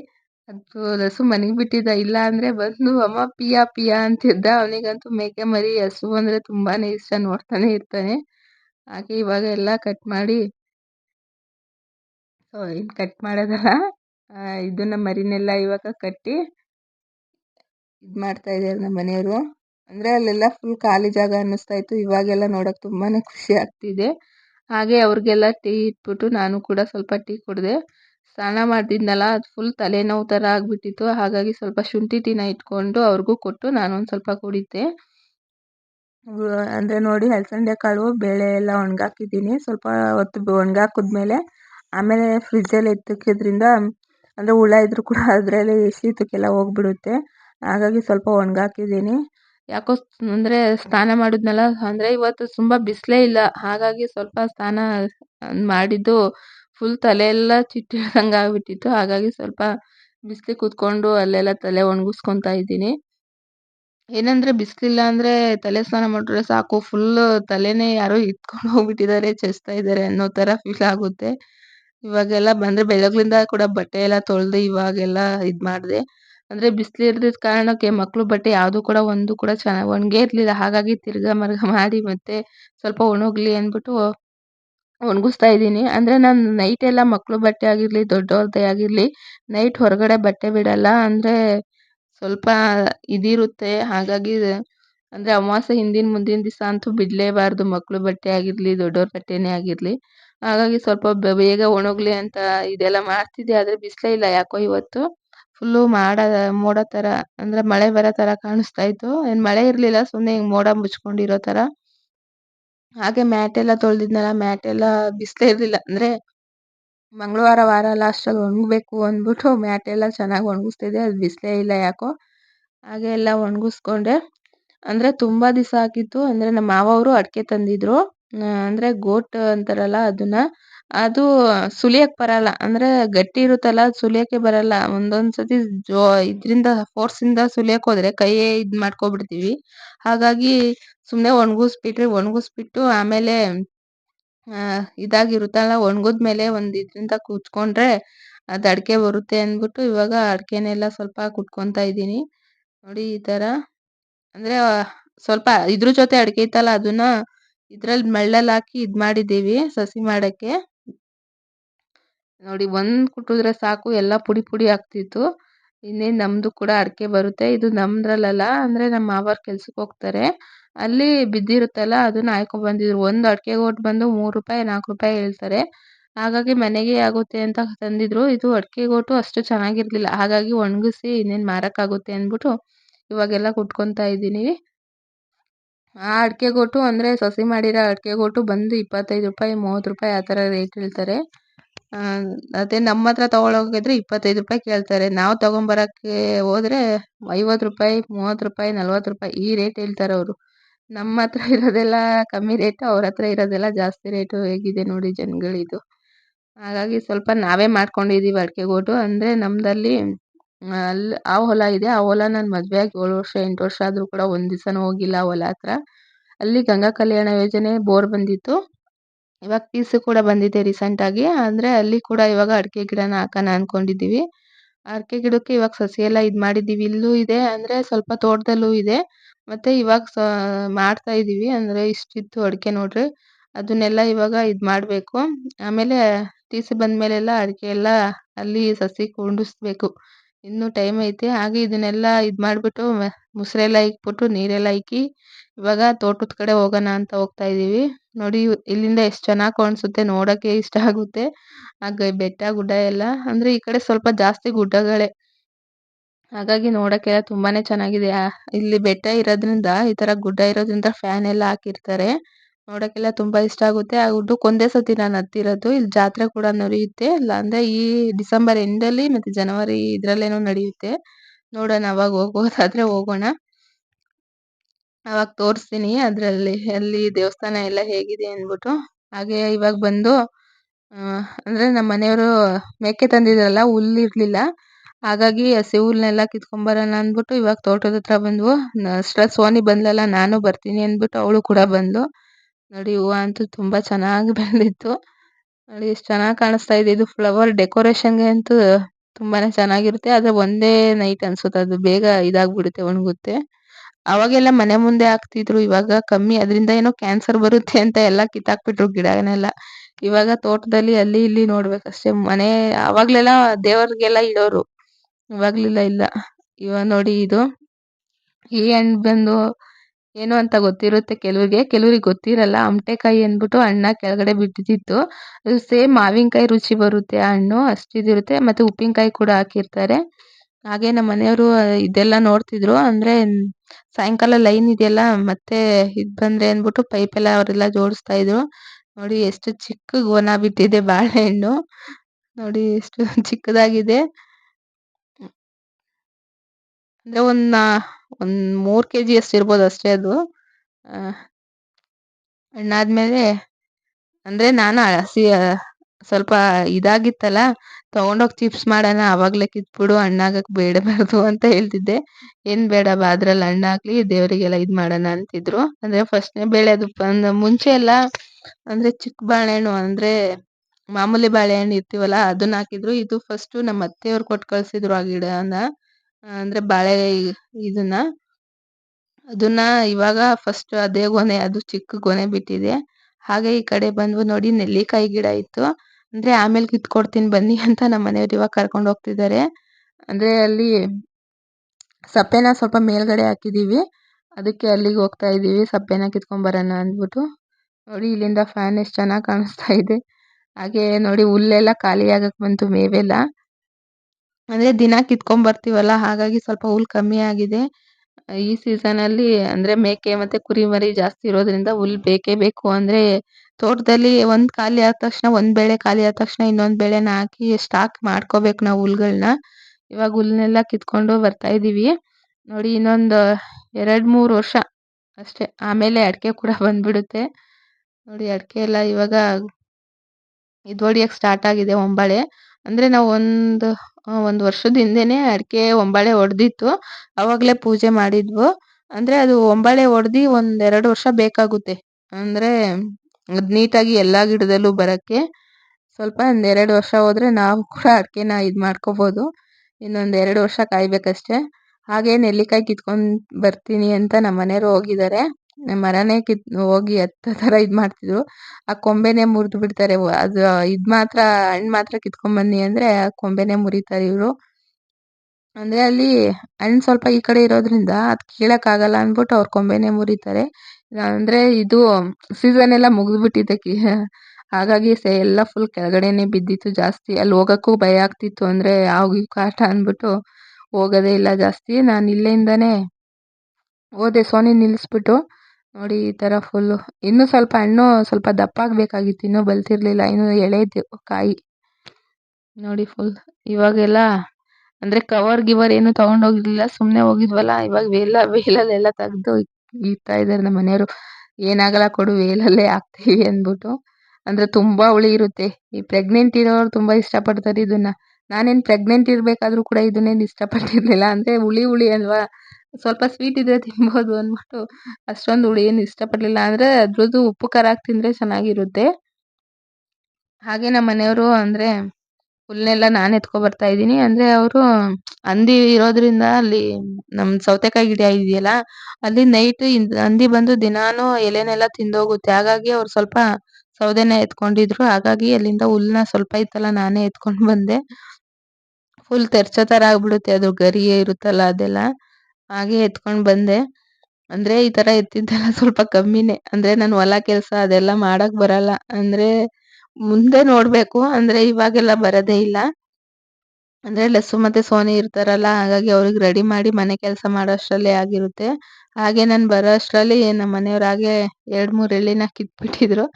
S1: ಅದು ಲಸು ಮನೆಗೆ ಬಿಟ್ಟಿದ್ದ, ಇಲ್ಲ ಅಂದರೆ ಬಂದು ಅಮ್ಮ ಪಿಯಾ ಪಿಯಾ ಅಂತಿದ್ದ. ಅವನಿಗಂತೂ ಮೇಕೆ ಮರಿ, ಹಸು ಅಂದರೆ ತುಂಬಾ ಇಷ್ಟ, ನೋಡ್ತಾನೆ ಇರ್ತಾನೆ. ಹಾಗೆ ಇವಾಗ ಎಲ್ಲ ಕಟ್ ಮಾಡಿ ಇನ್ನು ಕಟ್ ಮಾಡೋದಲ್ಲ? ಇದನ್ನ ಮರಿನೆಲ್ಲ ಇವಾಗ ಕಟ್ಟಿ ಇದು ಮಾಡ್ತಾ ಇದ್ದಾರೆ ನಮ್ಮ ಮನೆಯವರು. ಅಂದರೆ ಅಲ್ಲೆಲ್ಲ ಫುಲ್ ಖಾಲಿ ಜಾಗ ಅನ್ನಿಸ್ತಾ ಇತ್ತು. ಇವಾಗೆಲ್ಲ ನೋಡೋಕೆ ತುಂಬಾ ಖುಷಿ ಆಗ್ತಿದೆ. ಹಾಗೆ ಅವ್ರಿಗೆಲ್ಲ ಟೀ ಇಟ್ಬಿಟ್ಟು ನಾನು ಕೂಡ ಸ್ವಲ್ಪ ಟೀ ಕುಡಿದೆ. ಸ್ನಾನ ಮಾಡ್ತಿದ್ನಲ್ಲ, ಅದು ಫುಲ್ ತಲೆನೋವು ಥರ ಆಗಿಬಿಟ್ಟಿತ್ತು. ಹಾಗಾಗಿ ಸ್ವಲ್ಪ ಶುಂಠಿ ಟೀನ ಇಟ್ಕೊಂಡು ಅವ್ರಿಗೂ ಕೊಟ್ಟು ನಾನು ಒಂದು ಸ್ವಲ್ಪ ಕುಡಿತೆ. ಅಂದರೆ ನೋಡಿ ಹಲಸಂದೆ ಕಾಳು, ಬೇಳೆ ಎಲ್ಲ ಒಣಗಾಕಿದ್ದೀನಿ. ಸ್ವಲ್ಪ ಹೊತ್ತು ಒಣಗಾಕಿದ್ಮೇಲೆ ಆಮೇಲೆ ಫ್ರಿಜ್ಜಲ್ಲಿ ಎತ್ತಿಕ್ಕಿದ್ರಿಂದ ಅಂದರೆ ಹುಳ ಇದ್ದರೂ ಕೂಡ ಅದರಲ್ಲಿ ಶೀತಕ್ಕೆಲ್ಲ ಹೋಗ್ಬಿಡುತ್ತೆ. ಹಾಗಾಗಿ ಸ್ವಲ್ಪ ಒಣಗಾಕಿದ್ದೀನಿ. ಯಾಕೋ ಅಂದರೆ ಸ್ನಾನ ಮಾಡಿದ್ನಲ್ಲ, ಅಂದರೆ ಇವತ್ತು ತುಂಬ ಬಿಸಿಲೇ ಇಲ್ಲ. ಹಾಗಾಗಿ ಸ್ವಲ್ಪ ಸ್ನಾನ ಮಾಡಿದ್ದು ಫುಲ್ ತಲೆ ಎಲ್ಲ ಚಿಟ್ಟಿಡ್ದಂಗೆ ಆಗಿಬಿಟ್ಟಿತ್ತು ಹಾಗಾಗಿ ಸ್ವಲ್ಪ ಬಿಸಿಲಿಗೆ ಕೂತ್ಕೊಂಡು ಅಲ್ಲೆಲ್ಲ ತಲೆ ಒಣಗಿಸ್ಕೊತಾ ಇದ್ದೀನಿ. ಏನಂದರೆ ಬಿಸಿಲಿಲ್ಲ ಅಂದ್ರೆ ತಲೆ ಸ್ನಾನ ಮಾಡಿದ್ರೆ ಸಾಕು. ಫುಲ್ ತಲೆನೇ ಯಾರೋ ಎತ್ಕೊಂಡು ಹೋಗ್ಬಿಟ್ಟಿದ್ದಾರೆ, ಚೆಸ್ತಾ ಇದ್ದಾರೆ ಅನ್ನೋ ತರ ಫೀಲ್ ಆಗುತ್ತೆ. ಇವಾಗೆಲ್ಲ ಬಂದ್ರೆ ಬೆಳಗ್ಲಿಂದ ಕೂಡ ಬಟ್ಟೆ ಎಲ್ಲ ತೊಳೆದು ಇವಾಗೆಲ್ಲ ಇದ್ ಮಾಡಿದೆ. ಅಂದ್ರೆ ಬಿಸಿಲು ಇರ್ದಿದ್ದ ಕಾರಣಕ್ಕೆ ಮಕ್ಕಳು ಬಟ್ಟೆ ಯಾವುದು ಕೂಡ ಒಂದು ಕೂಡ ಚೆನ್ನಾಗಿ ಒಣಗೇ ಇರಲಿಲ್ಲ. ಹಾಗಾಗಿ ತಿರ್ಗಾ ಮರ್ಗ ಮಾಡಿ ಮತ್ತೆ ಸ್ವಲ್ಪ ಒಣಗಲಿ ಅಂದ್ಬಿಟ್ಟು ಒಣಗಿಸ್ತಾ ಇದ್ದೀನಿ. ಅಂದರೆ ನಾನು ನೈಟ್ ಎಲ್ಲ ಮಕ್ಕಳು ಬಟ್ಟೆ ಆಗಿರಲಿ ದೊಡ್ಡವ್ರದ್ದೇ ಆಗಿರಲಿ ನೈಟ್ ಹೊರಗಡೆ ಬಟ್ಟೆ ಬಿಡಲ್ಲ. ಅಂದರೆ ಸ್ವಲ್ಪ ಇದಿರುತ್ತೆ. ಹಾಗಾಗಿ ಅಂದರೆ ಅಮಾವಾಸ್ಯೆ ಹಿಂದಿನ ಮುಂದಿನ ದಿವಸ ಅಂತೂ ಬಿಡಲೇಬಾರ್ದು. ಮಕ್ಕಳು ಬಟ್ಟೆ ಆಗಿರಲಿ ದೊಡ್ಡವ್ರ ಬಟ್ಟೆನೇ ಆಗಿರಲಿ. ಹಾಗಾಗಿ ಸ್ವಲ್ಪ ಬೇಗ ಒಣಗಲಿ ಅಂತ ಇದೆಲ್ಲ ಮಾಡ್ತಿದ್ದೆ. ಆದರೆ ಬಿಸಿಲೇ ಇಲ್ಲ. ಯಾಕೋ ಇವತ್ತು ಫುಲ್ಲು ಮಾಡ, ಮೋಡ ಥರ ಅಂದರೆ ಮಳೆ ಬರೋ ಥರ ಕಾಣಿಸ್ತಾ ಇತ್ತು. ಏನು ಮಳೆ ಇರಲಿಲ್ಲ ಸುಮ್ಮನೆ ಹಿಂಗೆ ಮೋಡ ಮುಚ್ಕೊಂಡಿರೋ ಥರ ಹಾಗೆ ಮ್ಯಾಟೆಲ್ಲ ತೊಳೆದಿದ್ನಲ್ಲ, ಮ್ಯಾಟೆಲ್ಲ ಬಿಸಿಲೇ ಇರಲಿಲ್ಲ. ಅಂದರೆ ಮಂಗಳವಾರ, ವಾರ ಲಾಸ್ಟಲ್ಲಿ ಒಣಗಬೇಕು ಅಂದ್ಬಿಟ್ಟು ಮ್ಯಾಟ್ ಎಲ್ಲ ಚೆನ್ನಾಗಿ ಒಣಗಿಸ್ತಿದ್ದೆ. ಅದು ಬಿಸಿಲೇ ಇಲ್ಲ ಯಾಕೋ. ಹಾಗೆ ಎಲ್ಲ ಒಣಗಿಸ್ಕೊಂಡೆ. ಅಂದರೆ ತುಂಬ ದಿವಸ ಆಗಿತ್ತು. ಅಂದರೆ ನಮ್ಮ ಮಾವವರು ಅಡಿಕೆ ತಂದಿದ್ರು. ಅಂದರೆ ಗೋಟ್ ಅಂತಾರಲ್ಲ ಅದನ್ನು. ಅದು ಸುಲಿಯಕ್ಕೆ ಬರಲ್ಲ. ಅಂದರೆ ಗಟ್ಟಿ ಇರುತ್ತಲ್ಲ ಅದು ಸುಲಿಯೋಕ್ಕೆ ಬರಲ್ಲ. ಒಂದೊಂದು ಸತಿ ಜೋ, ಇದರಿಂದ ಫೋರ್ಸಿಂದ ಸುಲಿಯಕ್ಕೆ ಹೋದರೆ ಕೈಯೇ ಇದು ಮಾಡ್ಕೊಬಿಡ್ತೀವಿ. ಹಾಗಾಗಿ ಸುಮ್ಮನೆ ಒಣಗಿಸ್ಬಿಟ್ರೆ, ಒಣಗಿಸ್ಬಿಟ್ಟು ಆಮೇಲೆ ಇದಾಗಿರುತ್ತಲ್ಲ ಒಣಗಿದ್ಮೇಲೆ ಒಂದು ಇದರಿಂದ ಕುಚ್ಕೊಂಡ್ರೆ ಅದು ಅಡಿಕೆ ಬರುತ್ತೆ ಅಂದ್ಬಿಟ್ಟು ಇವಾಗ ಅಡಿಕೆನೆಲ್ಲ ಸ್ವಲ್ಪ ಕುಟ್ಕೊತಾ ಇದ್ದೀನಿ. ನೋಡಿ ಈ ಥರ ಅಂದರೆ ಸ್ವಲ್ಪ ಇದ್ರ ಜೊತೆ ಅಡಿಕೆ ಇತ್ತಲ್ಲ, ಅದನ್ನ ಇದ್ರಲ್ಲಿ ಮಳ್ಳಲ್ಲಿ ಹಾಕಿ ಇದು ಮಾಡಿದ್ದೀವಿ ಸಸಿ ಮಾಡೋಕ್ಕೆ. ನೋಡಿ, ಒಂದು ಕುಟ್ಟಿದ್ರೆ ಸಾಕು, ಎಲ್ಲ ಪುಡಿ ಪುಡಿ ಆಗ್ತಿತ್ತು. ಇನ್ನೇನು ನಮ್ಮದು ಕೂಡ ಅಡಿಕೆ ಬರುತ್ತೆ. ಇದು ನಮ್ಮದ್ರಲ್ಲಲ್ಲ ಅಂದರೆ ನಮ್ಮ ಮಾವರು ಕೆಲ್ಸಕ್ಕೆ ಹೋಗ್ತಾರೆ. ಅಲ್ಲಿ ಬಿದ್ದಿರುತ್ತಲ್ಲ, ಅದನ್ನು ಬಂದಿದ್ರು. ಒಂದು ಅಡಿಕೆ ಬಂದು ಮೂರು ರೂಪಾಯಿ, ನಾಲ್ಕು ರೂಪಾಯಿ ಹೇಳ್ತಾರೆ. ಹಾಗಾಗಿ ಮನೆಗೆ ಆಗುತ್ತೆ ಅಂತ ತಂದಿದ್ರು. ಇದು ಅಡಿಕೆ ಗೋಟು ಅಷ್ಟು ಚೆನ್ನಾಗಿರಲಿಲ್ಲ. ಹಾಗಾಗಿ ಒಣಗಿಸಿ ಇನ್ನೇನು ಮಾರೋಕ್ಕಾಗುತ್ತೆ ಅಂದ್ಬಿಟ್ಟು ಇವಾಗೆಲ್ಲ ಕುಟ್ಕೊತಾ ಇದ್ದೀನಿ. ಆ ಅಡಿಕೆ ಗೋಟು ಅಂದರೆ ಸಸಿ ಮಾಡಿರೋ ಅಡಿಕೆ ಬಂದು ಇಪ್ಪತ್ತೈದು ರೂಪಾಯಿ, ಮೂವತ್ತು ರೂಪಾಯಿ ಆ ಥರ ರೇಟ್ ಹೇಳ್ತಾರೆ. ಅದೇ ನಮ್ಮ ಹತ್ರ ತೊಗೊಳೋಗಿದ್ರೆ ಇಪ್ಪತ್ತೈದು ರೂಪಾಯಿ ಕೇಳ್ತಾರೆ. ನಾವು ತೊಗೊಂಬರೋಕ್ಕೆ ಹೋದರೆ ಐವತ್ತು ರೂಪಾಯಿ, ಮೂವತ್ತು ರೂಪಾಯಿ, ನಲ್ವತ್ತು ರೂಪಾಯಿ ಈ ರೇಟ್ ಹೇಳ್ತಾರೆ ಅವರು. ನಮ್ಮ ಹತ್ರ ಇರೋದೆಲ್ಲ ಕಮ್ಮಿ ರೇಟು, ಅವ್ರ ಹತ್ರ ಇರೋದೆಲ್ಲ ಜಾಸ್ತಿ ರೇಟು ಹೇಗಿದೆ ನೋಡಿ ಜನಗಳಿದು. ಹಾಗಾಗಿ ಸ್ವಲ್ಪ ನಾವೇ ಮಾಡ್ಕೊಂಡಿದ್ದೀವಿ ಅಡಿಕೆ ಗೋಟು ಅಂದರೆ ನಮ್ಮದಲ್ಲಿ ಅಲ್ಲಿ ಆ ಹೊಲ ಇದೆ. ಆ ಹೊಲ ನಾನು ಮದುವೆ ಆಗಿ ಏಳು ವರ್ಷ, ಎಂಟು ವರ್ಷ ಆದರೂ ಕೂಡ ಒಂದು ದಿವಸನೂ ಹೋಗಿಲ್ಲ ಆ ಹೊಲ ಹತ್ರ. ಅಲ್ಲಿ ಗಂಗಾ ಕಲ್ಯಾಣ ಯೋಜನೆ ಬೋರ್ ಬಂದಿತ್ತು. ಇವಾಗ ಪೀಸು ಕೂಡ ಬಂದಿದೆ ರೀಸೆಂಟಾಗಿ ಅಂದರೆ ಅಲ್ಲಿ ಕೂಡ ಇವಾಗ ಅಡಿಕೆ ಗಿಡನ ಹಾಕೋಣ ಅಂದ್ಕೊಂಡಿದ್ದೀವಿ ಅಡಿಕೆ ಗಿಡಕ್ಕೆ ಇವಾಗ ಸಸಿ ಎಲ್ಲ ಇದು ಮಾಡಿದ್ದೀವಿ ಇಲ್ಲೂ ಇದೆ. ಅಂದರೆ ಸ್ವಲ್ಪ ತೋಟದಲ್ಲೂ ಇದೆ. ಮತ್ತು ಇವಾಗ ಸ, ಮಾಡ್ತಾ ಇದ್ದೀವಿ ಅಂದರೆ ಇಷ್ಟಿತ್ತು ಅಡಿಕೆ ನೋಡಿರಿ. ಅದನ್ನೆಲ್ಲ ಇವಾಗ ಇದು ಮಾಡಬೇಕು. ಆಮೇಲೆ ತೀಸು ಬಂದಮೇಲೆಲ್ಲ ಅಡಿಕೆ ಎಲ್ಲ ಅಲ್ಲಿ ಸಸಿ ಕುಂಡಿಸ್ಬೇಕು. ಇನ್ನೂ ಟೈಮ್ ಐತೆ. ಹಾಗೆ ಇದನ್ನೆಲ್ಲ ಇದು ಮಾಡಿಬಿಟ್ಟು ಮುಸುರೆಲ್ಲ ಇಕ್ಬಿಟ್ಟು ನೀರೆಲ್ಲ ಇಕ್ಕಿ ಇವಾಗ ತೋಟದ ಕಡೆ ಹೋಗೋಣ ಅಂತ ಹೋಗ್ತಾ ಇದ್ದೀವಿ ನೋಡಿ ಇಲ್ಲಿಂದ ಎಷ್ಟು ಚೆನ್ನಾಗಿ ಕಾಣಿಸುತ್ತೆ ನೋಡೋಕ್ಕೆ ಇಷ್ಟ ಆಗುತ್ತೆ. ಹಾಗೆ ಬೆಟ್ಟ ಗುಡ್ಡ ಎಲ್ಲ. ಅಂದರೆ ಈ ಕಡೆ ಸ್ವಲ್ಪ ಜಾಸ್ತಿ ಗುಡ್ಡಗಳೇ. ಹಾಗಾಗಿ ನೋಡೋಕ್ಕೆಲ್ಲ ತುಂಬಾನೇ ಚೆನ್ನಾಗಿದೆ. ಇಲ್ಲಿ ಬೆಟ್ಟ ಇರೋದ್ರಿಂದ, ಈ ತರ ಗುಡ್ಡ ಇರೋದ್ರಿಂದ ಫ್ಯಾನ್ ಎಲ್ಲ ಹಾಕಿರ್ತಾರೆ. ನೋಡೋಕ್ಕೆಲ್ಲ ತುಂಬಾ ಇಷ್ಟ ಆಗುತ್ತೆ. ಆ ಒಂದೇ ಸತಿ ನಾನು ಹತ್ತಿರೋದು ಇಲ್ಲಿ ಜಾತ್ರೆ ಕೂಡ ನಡೆಯುತ್ತೆ. ಅಂದ್ರೆ ಈ ಡಿಸೆಂಬರ್ ಎಂಡಲ್ಲಿ ಮತ್ತೆ ಜನವರಿ ಇದರಲ್ಲೇನೋ ನಡೆಯುತ್ತೆ. ನೋಡೋಣ, ಅವಾಗ ಹೋಗೋದಾದ್ರೆ ಹೋಗೋಣ. ಅವಾಗ ತೋರಿಸ್ತೀನಿ. ಅದರಲ್ಲಿ, ಅಲ್ಲಿ ದೇವಸ್ಥಾನ ಎಲ್ಲ ಹೇಗಿದೆ ಅಂದ್ಬಿಟ್ಟು. ಹಾಗೆ ಇವಾಗ ಬಂದು ಅಂದ್ರೆ ನಮ್ಮ ಮನೆಯವರು ಮೇಕೆ ತಂದಿದ್ರಲ್ಲ ಹುಲ್ಲಿರಲಿಲ್ಲ ಹಾಗಾಗಿ ಹಸಿ ಕಿತ್ಕೊಂಡ್ ಬರೋಣ ಅಂದ್ಬಿಟ್ಟು ಇವಾಗ ತೋಟದ ಹತ್ರ ಬಂದ್ವು. ಅಷ್ಟ್ರಲ್ಲಿ ಸೋನಿ ಬಂದ್ಲಲ್ಲ ನಾನು ಬರ್ತೀನಿ ಅಂದ್ಬಿಟ್ಟು ಅವಳು ಕೂಡ ಬಂದು, ನೋಡಿ ಹೂವು ಅಂತೂ ತುಂಬಾ ಚೆನ್ನಾಗಿ ಬಂದಿತ್ತು. ನೋಡಿ ಎಷ್ಟು ಚೆನ್ನಾಗಿ ಕಾಣಿಸ್ತಾ ಇದೆ. ಇದು ಫ್ಲವರ್ ಡೆಕೋರೇಷನ್ಗೆ ಅಂತೂ ತುಂಬಾನೇ ಚೆನ್ನಾಗಿರುತ್ತೆ. ಆದ್ರೆ ಒಂದೇ ನೈಟ್ ಅನ್ಸುತ್ತೆ. ಅದು ಬೇಗ ಇದಾಗ್ಬಿಡುತ್ತೆ ಒಣಗುತ್ತೆ. ಅವಾಗೆಲ್ಲ ಮನೆ ಮುಂದೆ ಹಾಕ್ತಿದ್ರು. ಇವಾಗ ಕಮ್ಮಿ. ಅದರಿಂದ ಏನೋ ಕ್ಯಾನ್ಸರ್ ಬರುತ್ತೆ ಅಂತ ಎಲ್ಲ ಕಿತ್ತಾಕ್ಬಿಟ್ರು ಗಿಡನೆಲ್ಲ ಇವಾಗ ತೋಟದಲ್ಲಿ ಅಲ್ಲಿ ಇಲ್ಲಿ ನೋಡ್ಬೇಕಷ್ಟೇ. ಮನೆ ಅವಾಗ್ಲೆಲ್ಲ ದೇವರಿಗೆಲ್ಲ ಇಡೋರು. ಇವಾಗ್ಲೆಲ್ಲ, ಇಲ್ಲ. ಇವಾಗ ನೋಡಿ ಇದು ಈ ಹಣ್ಣು ಬಂದು ಏನು ಅಂತ ಗೊತ್ತಿರುತ್ತೆ ಕೆಲವ್ರಿಗೆ. ಕೆಲವ್ರಿಗೆ ಗೊತ್ತಿರಲ್ಲ. ಅಮಟೆಕಾಯಿ ಅಂದ್ಬಿಟ್ಟು ಹಣ್ಣ ಕೆಳಗಡೆ ಬಿದ್ದಿತ್ತು ಅದು ಸೇಮ್ ಮಾವಿನಕಾಯಿ ರುಚಿ ಬರುತ್ತೆ. ಆ ಹಣ್ಣು ಅಷ್ಟು ಇದಿರುತ್ತೆ. ಮತ್ತು ಉಪ್ಪಿನಕಾಯಿ ಕೂಡ ಹಾಕಿರ್ತಾರೆ. ಹಾಗೆ ನಮ್ಮ ಮನೆಯವರು ಇದೆಲ್ಲ ನೋಡ್ತಿದ್ರು. ಅಂದರೆ ಸಾಯಂಕಾಲ ಲೈನ್ ಇದೆಯಲ್ಲ, ಮತ್ತೆ ಇದು ಬಂದರೆ ಅಂದ್ಬಿಟ್ಟು ಪೈಪೆಲ್ಲ ಅವರೆಲ್ಲ ಜೋಡಿಸ್ತಾ ಇದ್ರು. ನೋಡಿ ಎಷ್ಟು ಚಿಕ್ಕ ಗೋನಾ ಬಿಟ್ಟಿದೆ ಬಾಳೆಹಣ್ಣು ನೋಡಿ ಎಷ್ಟು ಚಿಕ್ಕದಾಗಿದೆ. ಅಂದರೆ ಒಂದ್ ಒಂದು ಮೂರು ಕೆಜಿ ಜಿ ಅಷ್ಟು ಅದು. ಹಣ್ಣಾದ್ಮೇಲೆ ಅಂದ್ರೆ ನಾನು ಹಸಿ ಸ್ವಲ್ಪ ಇದಾಗಿತ್ತಲ್ಲ, ತೊಗೊಂಡೋಗಿ ಚಿಪ್ಸ್ ಮಾಡೋಣ ಆವಾಗಲೇ ಕಿತ್ಬಿಡು ಹಣ್ಣಾಗಕ್ಕೆ ಬೇಡಬಾರ್ದು ಅಂತ ಹೇಳ್ತಿದ್ದೆ. ಏನ್ ಬೇಡ ಬಾ ಅದ್ರಲ್ಲಿ ಹಣ್ಣಾಗ್ಲಿ ದೇವರಿಗೆಲ್ಲ ಇದು ಮಾಡೋಣ ಅಂತಿದ್ರು. ಅಂದರೆ ಫಸ್ಟ್ನೇ ಬೇಳೆ ಅದು ಮುಂಚೆ ಎಲ್ಲ ಅಂದ್ರೆ ಚಿಕ್ಕ ಬಾಳೆಹಣ್ಣು, ಅಂದ್ರೆ ಮಾಮೂಲಿ ಬಾಳೆಹಣ್ಣು ಇರ್ತೀವಲ್ಲ ಅದನ್ನ ಹಾಕಿದ್ರು. ಇದು ಫಸ್ಟು ನಮ್ಮ ಅತ್ತೆಯವ್ರು ಕೊಟ್ಟು ಕಳ್ಸಿದ್ರು ಆ ಗಿಡನ. ಅಂದರೆ ಬಾಳೆ ಇದನ್ನ. ಅದನ್ನ ಇವಾಗ ಫಸ್ಟ್ ಅದೇ ಗೊನೆ, ಅದು ಚಿಕ್ಕ ಗೊನೆ ಬಿಟ್ಟಿದೆ. ಹಾಗೆ ಈ ಕಡೆ ಬಂದು ನೋಡಿ ನೆಲ್ಲಿಕಾಯಿ ಗಿಡ ಇತ್ತು. ಅಂದರೆ ಆಮೇಲೆ ಕಿತ್ಕೊಡ್ತೀನಿ ಬನ್ನಿ ಅಂತ ನಮ್ಮ ಮನೆಯವ್ರು ಇವಾಗ ಕರ್ಕೊಂಡು ಹೋಗ್ತಿದ್ದಾರೆ. ಅಂದರೆ ಅಲ್ಲಿ ಸಪ್ಪೆನ ಸ್ವಲ್ಪ ಮೇಲ್ಗಡೆ ಹಾಕಿದೀವಿ. ಅದಕ್ಕೆ ಅಲ್ಲಿಗೆ ಹೋಗ್ತಾ ಇದ್ದೀವಿ ಸಪ್ಪೆನ ಕಿತ್ಕೊಂಬರೋಣ ಅಂದ್ಬಿಟ್ಟು. ನೋಡಿ ಇಲ್ಲಿಂದ ಫ್ಯಾನ್ ಎಷ್ಟು ಚೆನ್ನಾಗಿ ಕಾಣಿಸ್ತಾ ಇದೆ. ಹಾಗೆ ನೋಡಿ ಹುಲ್ಲೆಲ್ಲ ಖಾಲಿ ಆಗಕ್ಕೆ ಬಂತು ಮೇವೆಲ್ಲ. ಅಂದರೆ ದಿನ ಕಿತ್ಕೊಂಬರ್ತೀವಲ್ಲ, ಹಾಗಾಗಿ ಸ್ವಲ್ಪ ಹುಲ್ಲು ಕಮ್ಮಿ ಆಗಿದೆ. ಈ ಸೀಸನ್ ಅಲ್ಲಿ ಅಂದ್ರೆ ಮೇಕೆ ಮತ್ತೆ ಕುರಿ ಮರಿ ಜಾಸ್ತಿ ಇರೋದ್ರಿಂದ ಹುಲ್ಲು ಬೇಕೇ ಬೇಕು. ಅಂದ್ರೆ ತೋಟದಲ್ಲಿ ಒಂದು ಖಾಲಿ ಆದ ತಕ್ಷಣ ಒಂದು ಬೆಳೆ ಖಾಲಿ ಆದ ತಕ್ಷಣ ಇನ್ನೊಂದು ಬೆಳೆನ ಹಾಕಿ ಸ್ಟಾಕ್ ಮಾಡ್ಕೋಬೇಕು ನಾವು ಹುಲ್ಗಳನ್ನ ಇವಾಗ ಹುಲ್ನೆಲ್ಲ ಕಿತ್ಕೊಂಡು ಬರ್ತಾ ಇದೀವಿ. ನೋಡಿ ಇನ್ನೊಂದು ಎರಡು ಮೂರು ವರ್ಷ ಅಷ್ಟೇ, ಆಮೇಲೆ ಅಡಿಕೆ ಕೂಡ ಬಂದ್ಬಿಡುತ್ತೆ. ನೋಡಿ ಅಡಿಕೆ ಎಲ್ಲ ಇವಾಗ ಇದ್ ಹೊಡಿಯಕ್ ಸ್ಟಾರ್ಟ್ ಆಗಿದೆ ಒಂಬಳೆ. ಅಂದ್ರೆ ನಾವು ಒಂದು ಒಂದು ವರ್ಷದ ಹಿಂದೆನೇ ಅಡಿಕೆ ಹೊಂಬಾಳೆ ಹೊಡೆದಿತ್ತು ಆವಾಗಲೇ ಪೂಜೆ ಮಾಡಿದ್ವು. ಅಂದರೆ ಅದು ಹೊಂಬಾಳೆ ಹೊಡೆದು ಒಂದೆರಡು ವರ್ಷ ಬೇಕಾಗುತ್ತೆ. ಅಂದರೆ ಅದು ನೀಟಾಗಿ ಎಲ್ಲ ಗಿಡದಲ್ಲೂ ಬರೋಕ್ಕೆ ಸ್ವಲ್ಪ ಒಂದೆರಡು ವರ್ಷ ಹೋದರೆ ನಾವು ಕೂಡ ಅಡಿಕೆನ ಇದು ಮಾಡ್ಕೋಬೋದು. ಇನ್ನೊಂದು ಎರಡು ವರ್ಷ ಕಾಯಬೇಕಷ್ಟೆ. ಹಾಗೆ ನೆಲ್ಲಿಕಾಯಿ ಕಿತ್ಕೊಂಡು ಬರ್ತೀನಿ ಅಂತ ನಮ್ಮ ಮನೆಯವರು ಹೋಗಿದ್ದಾರೆ. ಮರನೇ ಕಿತ್, ಹೋಗಿ ಹತ್ತೋ ಥರ ಇದು ಮಾಡ್ತಿದ್ರು. ಆ ಕೊಂಬೆನೇ ಮುರಿದು ಬಿಡ್ತಾರೆ. ಅದು ಇದು ಮಾತ್ರ ಹಣ್ಣು ಮಾತ್ರ ಕಿತ್ಕೊಂಬನ್ನಿ ಅಂದರೆ ಆ ಕೊಂಬೆನೇ ಮುರಿತಾರೆ ಇವರು. ಅಂದರೆ ಅಲ್ಲಿ ಹಣ್ಣು ಸ್ವಲ್ಪ ಈ ಕಡೆ ಇರೋದ್ರಿಂದ ಅದು ಆಗಲ್ಲ ಅಂದ್ಬಿಟ್ಟು ಅವ್ರ ಕೊಂಬೆನೇ ಮುರಿತಾರೆ. ಅಂದರೆ ಇದು ಸೀಸನ್ ಎಲ್ಲ ಮುಗಿದ್ಬಿಟ್ಟಿದೆ ಕಿ, ಹಾಗಾಗಿ ಸೆ, ಎಲ್ಲ ಫುಲ್ ಕೆಳಗಡೆನೇ ಬಿದ್ದಿತ್ತು ಜಾಸ್ತಿ. ಅಲ್ಲಿ ಹೋಗೋಕ್ಕೂ ಭಯ ಆಗ್ತಿತ್ತು ಅಂದರೆ ಆಗಿ ಕಾಟ ಅಂದ್ಬಿಟ್ಟು ಹೋಗೋದೇ ಇಲ್ಲ ಜಾಸ್ತಿ. ನಾನು ಇಲ್ಲಿಂದನೇ ಹೋದೆ. ಸೋನಿ ನಿಲ್ಲಿಸ್ಬಿಟ್ಟು ನೋಡಿ ಈ ಥರ ಫುಲ್ಲು ಇನ್ನೂ ಸ್ವಲ್ಪ ಹಣ್ಣು ಸ್ವಲ್ಪ ದಪ್ಪ ಆಗಬೇಕಾಗಿತ್ತು, ಇನ್ನೂ ಬಲ್ತಿರಲಿಲ್ಲ, ಇನ್ನೂ ಎಳೆದು ಕಾಯಿ. ನೋಡಿ ಫುಲ್ ಇವಾಗೆಲ್ಲ ಅಂದರೆ ಕವರ್ ಗಿವರ್ ಏನು ತೊಗೊಂಡೋಗಿರಲಿಲ್ಲ ಸುಮ್ಮನೆ ಹೋಗಿದ್ವಲ್ಲ, ಇವಾಗ ವೇಲ, ವೇಲಲ್ಲೆಲ್ಲ ತೆಗ್ದು ಇಡ್ತಾ ಇದ್ದಾರೆ ನಮ್ಮ ಮನೆಯವರು. ಏನಾಗಲ್ಲ ಕೊಡು, ವೇಲಲ್ಲೇ ಹಾಕ್ತೀವಿ ಅಂದ್ಬಿಟ್ಟು. ಅಂದರೆ ತುಂಬ ಹುಳಿ ಇರುತ್ತೆ. ಈ ಪ್ರೆಗ್ನೆಂಟ್ ಇರೋರು ತುಂಬ ಇಷ್ಟಪಡ್ತಾರೆ ಇದನ್ನು. ನಾನೇನು ಪ್ರೆಗ್ನೆಂಟ್ ಇರಬೇಕಾದ್ರೂ ಕೂಡ ಇದನ್ನೇನು ಇಷ್ಟಪಟ್ಟಿರಲಿಲ್ಲ ಅಂದರೆ ಹುಳಿ ಹುಳಿ ಅಲ್ವಾ? ಸ್ವಲ್ಪ ಸ್ವೀಟ್ ಇದ್ರೆ ತಿನ್ಬೋದು ಅಂದ್ಬಿಟ್ಟು ಅಷ್ಟೊಂದು ಹುಳಿ ಏನು ಇಷ್ಟಪಡಲಿಲ್ಲ ಅಂದರೆ ಅದ್ರದ್ದು ಉಪ್ಪು ಖಾರ ಹಾಕಿ ತಿಂದರೆ ಚೆನ್ನಾಗಿರುತ್ತೆ. ಹಾಗೆ ನಮ್ಮ ಮನೆಯವರು ಅಂದರೆ ಹುಲ್ಲನ್ನೆಲ್ಲ ನಾನು ಎತ್ಕೊಬರ್ತಾ ಇದ್ದೀನಿ. ಅಂದರೆ ಅವರು ಹಂದಿ ಇರೋದ್ರಿಂದ ಅಲ್ಲಿ ನಮ್ಮ ಸೌತೆಕಾಯಿ ಗಿಡ ಇದೆಯಲ್ಲ, ಅಲ್ಲಿ ನೈಟ್ ಹಂದಿ ಬಂದು ದಿನಾನು ಎಲೆನೆಲ್ಲ ತಿಂದೋಗುತ್ತೆ. ಹಾಗಾಗಿ ಅವ್ರು ಸ್ವಲ್ಪ ಸೌದೆನ ಎತ್ಕೊಂಡಿದ್ರು. ಹಾಗಾಗಿ ಅಲ್ಲಿಂದ ಹುಲ್ಲನ್ನ ಸ್ವಲ್ಪ ಇತ್ತಲ್ಲ ನಾನೇ ಎತ್ಕೊಂಡು ಬಂದೆ. ಫುಲ್ ತೆರ್ಚೋ ಥರ ಆಗ್ಬಿಡುತ್ತೆ ಅದು ಗರಿ ಇರುತ್ತಲ್ಲ ಅದೆಲ್ಲ. ಹಾಗೆ ಎತ್ಕೊಂಡು ಬಂದೆ. ಅಂದರೆ ಈ ಥರ ಎತ್ತಿದ್ದೆಲ್ಲ ಸ್ವಲ್ಪ ಕಮ್ಮಿನೇ. ಅಂದರೆ ನಾನು ಹೊಲ ಕೆಲಸ ಅದೆಲ್ಲ ಮಾಡೋಕ್ಕೆ ಬರಲ್ಲ. ಅಂದರೆ ಮುಂದೆ ನೋಡಬೇಕು. ಅಂದರೆ ಇವಾಗೆಲ್ಲ ಬರೋದೇ ಇಲ್ಲ. ಅಂದರೆ ಲಸ್ಸು ಮತ್ತು ಸೋನಿ ಇರ್ತಾರಲ್ಲ, ಹಾಗಾಗಿ ಅವ್ರಿಗೆ ರೆಡಿ ಮಾಡಿ ಮನೆ ಕೆಲಸ ಮಾಡೋ ಅಷ್ಟರಲ್ಲೇ ಆಗಿರುತ್ತೆ. ಹಾಗೆ ನಾನು ಬರೋ ಅಷ್ಟರಲ್ಲಿ ನಮ್ಮ ಮನೆಯವ್ರು ಹಾಗೆ ಎರಡು ಮೂರು ಎಳ್ಳಿನ ಕಿತ್ಬಿಟ್ಟಿದ್ರು.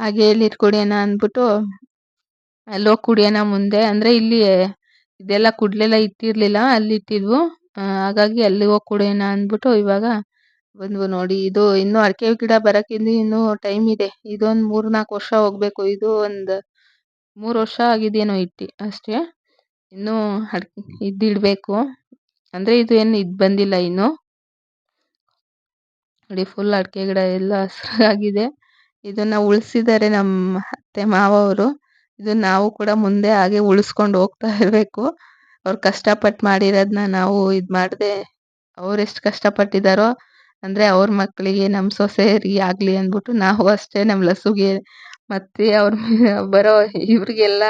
S1: ಹಾಗೆ ಎಳ್ನೀರು ಕುಡಿಯೋಣ ಅಂದ್ಬಿಟ್ಟು ಅಲ್ಲೋಗಿ ಕುಡಿಯೋಣ ಮುಂದೆ. ಅಂದರೆ ಇಲ್ಲಿ ಇದೆಲ್ಲ ಕುಡ್ಲೆಲ್ಲ ಇಟ್ಟಿರಲಿಲ್ಲ, ಅಲ್ಲಿ ಇಟ್ಟಿದ್ವು. ಹಾಗಾಗಿ ಅಲ್ಲಿ ಹೋಗಿ ಅಂದ್ಬಿಟ್ಟು ಇವಾಗ ಬಂದ್ವು ನೋಡಿ. ಇದು ಇನ್ನೂ ಅಡಿಕೆ ಗಿಡ ಬರೋಕ್ಕಿಂತ ಇನ್ನೂ ಟೈಮ್ ಇದೆ. ಇದೊಂದು ಮೂರು ನಾಲ್ಕು ವರ್ಷ ಹೋಗ್ಬೇಕು. ಇದು ಒಂದು ಮೂರು ವರ್ಷ ಆಗಿದೆಯೇನೋ ಇಟ್ಟು ಅಷ್ಟೇ. ಇನ್ನೂ ಅಡ್ಕೆ ಇದ್ದಿಡಬೇಕು ಅಂದರೆ ಇದು ಏನು ಇದು ಬಂದಿಲ್ಲ ಇನ್ನು. ನೋಡಿ ಫುಲ್ ಅಡಿಕೆ ಗಿಡ ಎಲ್ಲ ಹಸಿರಾಗಿದೆ ಇದನ್ನು ಉಳಿಸಿದ್ದಾರೆ ನಮ್ಮ ಅತ್ತೆ ಮಾವ ಅವರು. ಇದನ್ನ ನಾವು ಕೂಡ ಮುಂದೆ ಹಾಗೆ ಉಳಿಸ್ಕೊಂಡು ಹೋಗ್ತಾ ಇರಬೇಕು. ಅವ್ರು ಕಷ್ಟಪಟ್ಟು ಮಾಡಿರೋದನ್ನ ನಾವು ಇದು ಮಾಡದೆ ಅವ್ರು ಎಷ್ಟು ಕಷ್ಟಪಟ್ಟಿದ್ದಾರೋ ಅಂದರೆ ಅವ್ರ ಮಕ್ಕಳಿಗೆ ನಮ್ಮ ಸೊಸೆಯರಿಗೆ ಆಗಲಿ ಅಂದ್ಬಿಟ್ಟು ನಾವು ಅಷ್ಟೇ ನಮ್ಮ ಲಸುಗೆ ಮತ್ತೆ ಅವ್ರ ಬರೋ ಇವ್ರಿಗೆಲ್ಲ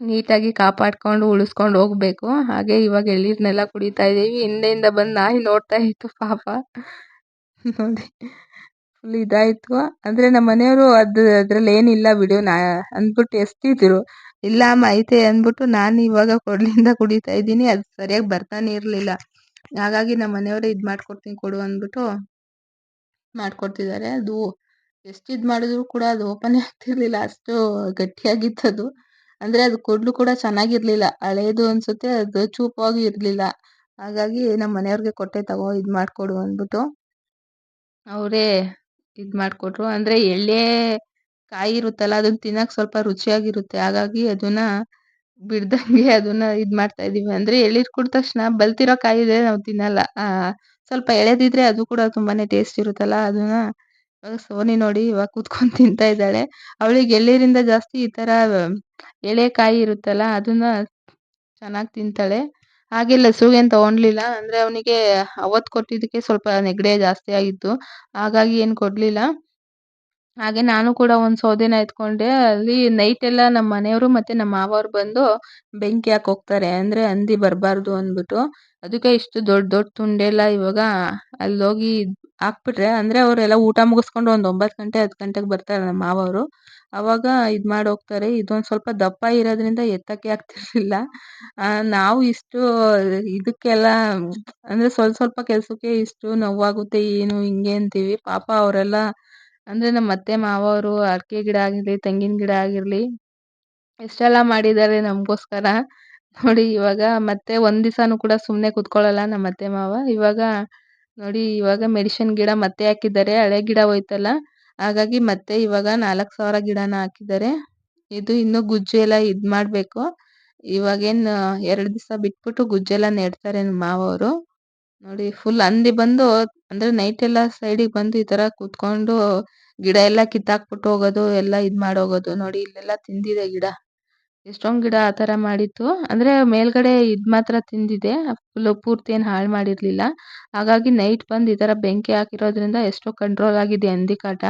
S1: ನೀಟಾಗಿ ಕಾಪಾಡ್ಕೊಂಡು ಉಳಿಸ್ಕೊಂಡು ಹೋಗ್ಬೇಕು. ಹಾಗೆ ಇವಾಗ ಎಳ್ನೀರನ್ನೆಲ್ಲ ಕುಡಿತಾ ಇದ್ದೀವಿ. ಹಿಂದೆಯಿಂದ ಬಂದು ನಾಯಿ ನೋಡ್ತಾ ಇತ್ತು ಪಾಪ. ನೋಡಿ ಫುಲ್ ಇದಾಯಿತು. ಅಂದರೆ ನಮ್ಮ ಮನೆಯವರು ಅದು ಅದ್ರಲ್ಲಿ ಏನಿಲ್ಲ ಬಿಡು ನಾ, ಅಂದ್ಬಿಟ್ಟು ಎಸ್ತಿದ್ರು. ಇಲ್ಲ ಅಮ್ಮ ಐತೆ ಅಂದ್ಬಿಟ್ಟು ನಾನು ಇವಾಗ ಕೊಡ್ಲಿಂದ ಕುಡಿತಾ ಇದ್ದೀನಿ, ಅದು ಸರಿಯಾಗಿ ಬರ್ತಾನೆ ಇರಲಿಲ್ಲ. ಹಾಗಾಗಿ ನಮ್ಮ ಮನೆಯವರೇ ಇದು ಮಾಡ್ಕೊಡ್ತೀನಿ ಕೊಡು ಅಂದ್ಬಿಟ್ಟು ಮಾಡ್ಕೊಡ್ತಿದ್ದಾರೆ. ಅದು ಎಷ್ಟು ಇದು ಮಾಡಿದ್ರು ಕೂಡ ಅದು ಓಪನ್ ಆಗ್ತಿರ್ಲಿಲ್ಲ, ಅಷ್ಟು ಗಟ್ಟಿಯಾಗಿತ್ತು ಅದು. ಅಂದರೆ ಅದು ಕೊಡ್ಲು ಕೂಡ ಚೆನ್ನಾಗಿರಲಿಲ್ಲ, ಹಳೇದು ಅನಿಸುತ್ತೆ, ಅದು ಚೂಪಾಗಿ ಇರಲಿಲ್ಲ. ಹಾಗಾಗಿ ನಮ್ಮ ಮನೆಯವ್ರಿಗೆ ಕೊಟ್ಟೆ ತಗೋ, ಇದು ಮಾಡಿಕೊಡು ಅಂದ್ಬಿಟ್ಟು. ಅವರೇ ಇದು ಮಾಡಿಕೊಟ್ರು. ಅಂದರೆ ಎಳ್ಳೆ ಕಾಯಿ ಇರುತ್ತಲ್ಲ, ಅದನ್ನ ತಿನ್ನಕ್ಕೆ ಸ್ವಲ್ಪ ರುಚಿಯಾಗಿರುತ್ತೆ. ಹಾಗಾಗಿ ಅದನ್ನ ಬಿಡ್ದಂಗೆ ಅದನ್ನ ಇದು ಮಾಡ್ತಾ ಇದ್ದೀವಿ ಅಂದ್ರೆ ಎಳೀರ್ ಕುಡಿದ ತಕ್ಷಣ ಬಲ್ತಿರೋ ಕಾಯಿ ಇದ್ರೆ ನಾವು ತಿನ್ನಲ್ಲ. ಸ್ವಲ್ಪ ಎಳೆದಿದ್ರೆ ಅದು ಕೂಡ ತುಂಬಾನೇ ಟೇಸ್ಟ್ ಇರುತ್ತಲ್ಲ, ಅದನ್ನ ಇವಾಗ ಸೋನಿ ನೋಡಿ ಇವಾಗ ಕೂತ್ಕೊಂಡು ತಿಂತಾ ಇದ್ದಾಳೆ. ಅವಳಿಗೆ ಎಳ್ಳೀರಿಂದ ಜಾಸ್ತಿ ಈ ತರ ಎಳೆ ಕಾಯಿ ಇರುತ್ತಲ್ಲ, ಅದನ್ನ ಚೆನ್ನಾಗಿ ತಿಂತಾಳೆ. ಹಾಗೆ ಲಸುಗೇನು ತಗೊಂಡ್ಲಿಲ್ಲ ಅಂದ್ರೆ ಅವನಿಗೆ ಅವತ್ತು ಕೊಟ್ಟಿದ್ದಕ್ಕೆ ಸ್ವಲ್ಪ ನೆಗಡಿ ಜಾಸ್ತಿ ಆಗಿತ್ತು. ಹಾಗಾಗಿ ಏನು ಕೊಡಲಿಲ್ಲ. ಹಾಗೆ ನಾನು ಕೂಡ ಒಂದು ಸೌದೆನ ಎತ್ಕೊಂಡೆ. ಅಲ್ಲಿ ನೈಟ್ ಎಲ್ಲ ನಮ್ಮ ಮನೆಯವರು ಮತ್ತು ನಮ್ಮ ಮಾವವ್ರು ಬಂದು ಬೆಂಕಿ ಹಾಕಿ ಹೋಗ್ತಾರೆ. ಅಂದರೆ ಹಂದಿ ಬರಬಾರ್ದು ಅಂದ್ಬಿಟ್ಟು. ಅದಕ್ಕೆ ಇಷ್ಟು ದೊಡ್ಡ ದೊಡ್ಡ ತುಂಡೆಲ್ಲ ಇವಾಗ ಅಲ್ಲೋಗಿ ಹಾಕ್ಬಿಟ್ರೆ, ಅಂದರೆ ಅವರೆಲ್ಲ ಊಟ ಮುಗಿಸ್ಕೊಂಡು ಒಂದು ಒಂಬತ್ತು ಗಂಟೆ, ಹತ್ತು ಗಂಟೆಗೆ ಬರ್ತಾರೆ ನಮ್ಮ ಮಾವವರು. ಅವಾಗ ಇದು ಮಾಡಿ ಹೋಗ್ತಾರೆ. ಇದೊಂದು ಸ್ವಲ್ಪ ದಪ್ಪ ಇರೋದ್ರಿಂದ ಎತ್ತಕ್ಕೆ ಆಗ್ತಿರ್ಲಿಲ್ಲ. ನಾವು ಇಷ್ಟು ಇದಕ್ಕೆಲ್ಲ, ಅಂದರೆ ಸ್ವಲ್ಪ ಸ್ವಲ್ಪ ಕೆಲಸಕ್ಕೆ ಇಷ್ಟು ನೋವಾಗುತ್ತೆ, ಏನು ಹಿಂಗೆ ಅಂತೀವಿ. ಪಾಪ ಅವರೆಲ್ಲ ಅಂದರೆ ನಮ್ಮ ಅತ್ತೆ ಮಾವ ಅವರು ಅಡಿಕೆ ಗಿಡ ಆಗಿರಲಿ, ತೆಂಗಿನ ಗಿಡ ಆಗಿರಲಿ, ಎಷ್ಟೆಲ್ಲ ಮಾಡಿದ್ದಾರೆ ನಮಗೋಸ್ಕರ. ನೋಡಿ ಇವಾಗ ಮತ್ತೆ ಒಂದು ದಿವಸನೂ ಕೂಡ ಸುಮ್ಮನೆ ಕೂತ್ಕೊಳ್ಳಲ್ಲ ನಮ್ಮ ಅತ್ತೆ, ಮಾವ. ಇವಾಗ ನೋಡಿ ಇವಾಗ ಮೆಡಿಸಿನ್ ಗಿಡ ಮತ್ತೆ ಹಾಕಿದ್ದಾರೆ, ಹಳೆ ಗಿಡ ಹೋಯ್ತಲ್ಲ. ಹಾಗಾಗಿ ಮತ್ತೆ ಇವಾಗ ನಾಲ್ಕು ಸಾವಿರ ಗಿಡನ ಹಾಕಿದ್ದಾರೆ. ಇದು ಇನ್ನೂ ಗುಜ್ಜು ಎಲ್ಲ ಇದು ಮಾಡಬೇಕು ಇವಾಗೇನು ಎರಡು ದಿವಸ ಬಿಟ್ಬಿಟ್ಟು ಗುಜ್ಜೆಲ್ಲ ನೆಡ್ತಾರೆ ನಮ್ಮ ಮಾವವರು. ನೋಡಿ ಫುಲ್ ಹಂದಿ ಬಂದು, ಅಂದ್ರೆ ನೈಟ್ ಎಲ್ಲ ಸೈಡಿಗೆ ಬಂದು ಈ ತರ ಕೂತ್ಕೊಂಡು ಗಿಡ ಎಲ್ಲ ಕಿತ್ತಾಕ್ಬಿಟ್ಟು ಹೋಗೋದು, ಎಲ್ಲ ಇದು ಮಾಡೋಗೋದು, ನೋಡಿ ಇಲ್ಲೆಲ್ಲ ತಿಂದಿದೆ ಗಿಡ. ಎಷ್ಟೊಂದು ಗಿಡ ಆ ತರ ಮಾಡಿತ್ತು. ಅಂದ್ರೆ ಮೇಲ್ಗಡೆ ಇದ್ ಮಾತ್ರ ತಿಂದಿದೆ ಫುಲ್ ಪೂರ್ತಿ ಏನು ಹಾಳು ಮಾಡಿರ್ಲಿಲ್ಲ. ಹಾಗಾಗಿ ನೈಟ್ ಬಂದು ಈ ತರ ಬೆಂಕಿ ಹಾಕಿರೋದ್ರಿಂದ ಎಷ್ಟೋ ಕಂಟ್ರೋಲ್ ಆಗಿದೆ ಹಂದಿ ಕಾಟ.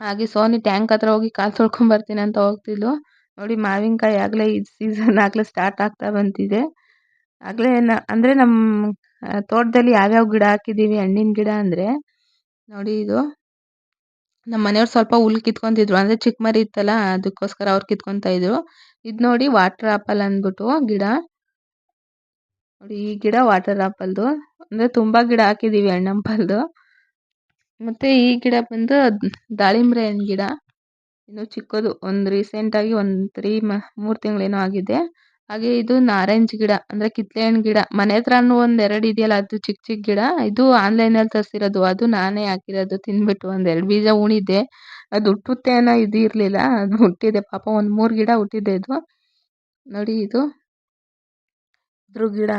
S1: ಹಾಗೆ ಸೋನಿ ಟ್ಯಾಂಕ್ ಹತ್ರ ಹೋಗಿ ಕಾಲು ತೊಳ್ಕೊಂಬರ್ತೀನಿ ಅಂತ ಹೋಗ್ತಿದ್ಲು. ನೋಡಿ ಮಾವಿನಕಾಯಿ ಆಗ್ಲೇ ಈ ಸೀಸನ್ ಆಗ್ಲೇ ಸ್ಟಾರ್ಟ್ ಆಗ್ತಾ ಬಂತಿದೆ. ಆಗಲೇ ನ, ಅಂದರೆ ನಮ್ಮ ತೋಟದಲ್ಲಿ ಯಾವ್ಯಾವ ಗಿಡ ಹಾಕಿದ್ದೀವಿ ಹಣ್ಣಿನ ಗಿಡ ಅಂದರೆ, ನೋಡಿ ಇದು. ನಮ್ಮ ಮನೆಯವ್ರು ಸ್ವಲ್ಪ ಹುಲ್ಲು ಕಿತ್ಕೊತಿದ್ರು, ಅಂದರೆ ಚಿಕ್ಕ ಮರಿ ಇತ್ತಲ್ಲ, ಅದಕ್ಕೋಸ್ಕರ ಅವ್ರು ಕಿತ್ಕೊತಾ ಇದ್ರು. ಇದು ನೋಡಿ ವಾಟರ್ ಆಪಲ್ ಅಂದ್ಬಿಟ್ಟು ಗಿಡ. ನೋಡಿ ಈ ಗಿಡ ವಾಟರ್ ಆಪಲ್ದು. ಅಂದರೆ ತುಂಬ ಗಿಡ ಹಾಕಿದ್ದೀವಿ ಹಣ್ಣಂಪಲ್ದು. ಮತ್ತು ಈ ಗಿಡ ಬಂದು ದಾಳಿಂಬ್ರೆ ಹಣ್ಣು ಗಿಡ. ಇನ್ನು ಚಿಕ್ಕದು, ಒಂದು ರೀಸೆಂಟಾಗಿ ಒಂದು ತ್ರೀ ಮ, ಮೂರು ತಿಂಗಳೇನೋ ಆಗಿದೆ. ಹಾಗೆ ಇದು ನಾರೆಂಜ್ ಗಿಡ, ಅಂದ್ರೆ ಕಿತ್ತಳೆ ಹಣ್ಣು ಗಿಡ. ಮನೆ ಹತ್ರನು ಒಂದ್ ಎರಡ್ ಇದೆಯಲ್ಲ, ಅದು ಚಿಕ್ಕ ಚಿಕ್ಕ ಗಿಡ. ಇದು ಆನ್ಲೈನ್ ಅಲ್ಲಿ ತರಿಸಿರೋದು. ಅದು ನಾನೇ ಹಾಕಿರೋದು ತಿಂದ್ಬಿಟ್ಟು ಒಂದ್ ಎರಡ್ ಬೀಜ ಉಣಿದೆ. ಅದು ಹುಟ್ಟುತ್ತೆ ಅನ್ನೋ ಇದು ಇರಲಿಲ್ಲ. ಅದು ಹುಟ್ಟಿದೆ. ಪಾಪ ಒಂದು ಮೂರು ಗಿಡ ಹುಟ್ಟಿದೆ ಇದು. ನೋಡಿ ಇದು. ಇದ್ರ ಗಿಡ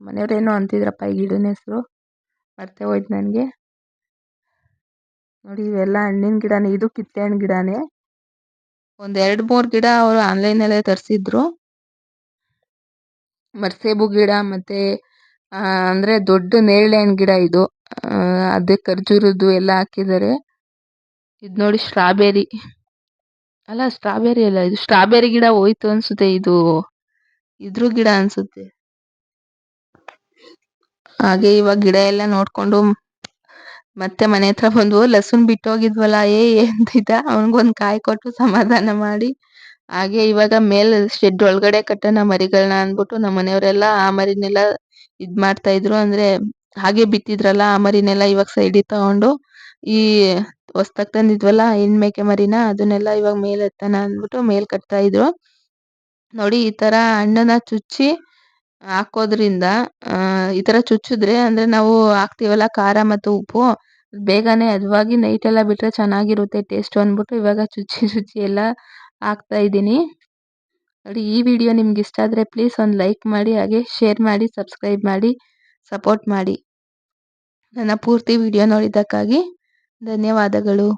S1: ಮನೆಯವ್ರೇನೋ ಅಂತಿದ್ರಪ್ಪ ಈ ಗಿಡನ ಹೆಸರು. ಮರ್ತೇ ಹೋಯ್ತು ನನಗೆ. ನೋಡಿ ಇವೆಲ್ಲ ಹಣ್ಣಿನ ಗಿಡನೇ. ಇದು ಕಿತ್ತಳೆ ಹಣ್ಣು ಗಿಡನೇ. ಒಂದ್ ಎರಡ್ ಮೂರು ಗಿಡ ಅವರು ಆನ್ಲೈನಲ್ಲೇ ತರಿಸಿದ್ರು. ಮರ್ಸೇಬು ಗಿಡ ಮತ್ತು ಅಂದರೆ ದೊಡ್ಡ ನೇರಳೆ ಹಣ್ಣು ಗಿಡ ಇದು. ಅದೇ ಖರ್ಜೂರದ್ದು ಎಲ್ಲ ಹಾಕಿದ್ದಾರೆ. ಇದು ನೋಡಿ ಸ್ಟ್ರಾಬೆರಿ ಅಲ್ಲ ಸ್ಟ್ರಾಬೆರಿ ಅಲ್ಲ, ಇದು ಸ್ಟ್ರಾಬೆರಿ ಗಿಡ ಹೋಯ್ತು ಅನಿಸುತ್ತೆ, ಇದು ಇದ್ರ ಗಿಡ ಅನಿಸುತ್ತೆ. ಹಾಗೆ ಇವಾಗ ಗಿಡ ಎಲ್ಲ ನೋಡಿಕೊಂಡು ಮತ್ತೆ ಮನೆ ಹತ್ರ ಬಂದು ಲಸುನ್ ಬಿಟ್ಟೋಗಿದ್ವಲ್ಲ ಏ, ಅಂತಿದ್ದ. ಅವನಿಗೊಂದು ಕಾಯಿ ಕೊಟ್ಟು ಸಮಾಧಾನ ಮಾಡಿ. ಹಾಗೆ ಇವಾಗ ಮೇಲ್ ಶೆಡ್ ಒಳಗಡೆ ಕಟ್ಟೋಣ ಮರಿಗಳನ್ನ ಅಂದ್ಬಿಟ್ಟು ನಮ್ಮ ಮನೆಯವರೆಲ್ಲ ಆ ಮರಿನೆಲ್ಲ ಇದ್ ಮಾಡ್ತಾ ಇದ್ರು. ಅಂದ್ರೆ ಹಾಗೆ ಬಿತ್ತಿದ್ರಲ್ಲ ಆ ಮರಿನೆಲ್ಲ ಇವಾಗ ಸೈಡಿಗೆ ತಗೊಂಡು ಈ ಹೊಸ್ತಾಗ್ ತಂದಿದ್ವಲ್ಲ ಹೆಣ್ ಮೇಕೆ ಮರಿನ ಅದನ್ನೆಲ್ಲ ಇವಾಗ ಮೇಲ್ ಎತ್ತೋಣ ಅಂದ್ಬಿಟ್ಟು ಮೇಲ್ ಕಟ್ತಾ ಇದ್ರು. ನೋಡಿ ಈ ತರ ಹಣ್ಣನ್ನ ಚುಚ್ಚಿ ಹಾಕೋದ್ರಿಂದ ಈ ತರ ಚುಚ್ಚಿದ್ರೆ ಅಂದ್ರೆ ನಾವು ಹಾಕ್ತಿವಲ್ಲ ಖಾರ ಮತ್ತು ಉಪ್ಪು. ಬೇಗನೆ ಹದವಾಗಿ ಎಲ್ಲ ಬಿಟ್ರೆ ಚೆನ್ನಾಗಿರುತ್ತೆ ಟೇಸ್ಟ್ ಅಂದ್ಬಿಟ್ಟು ಇವಾಗ ಚುಚ್ಚಿ ಚುಚ್ಚಿ ಎಲ್ಲ ಹಾಕ್ತಾ ಇದ್ದೀನಿ. ನೋಡಿ, ಈ ವಿಡಿಯೋ ನಿಮ್ಗೆ ಇಷ್ಟ ಆದರೆ ಪ್ಲೀಸ್ ಒಂದು ಲೈಕ್ ಮಾಡಿ, ಹಾಗೆ ಶೇರ್ ಮಾಡಿ ಸಬ್ಸ್ಕ್ರೈಬ್ ಮಾಡಿ ಸಪೋರ್ಟ್ ಮಾಡಿ. ನನ್ನ ಪೂರ್ತಿ ವಿಡಿಯೋ ನೋಡಿದ್ದಕ್ಕಾಗಿ ಧನ್ಯವಾದಗಳು.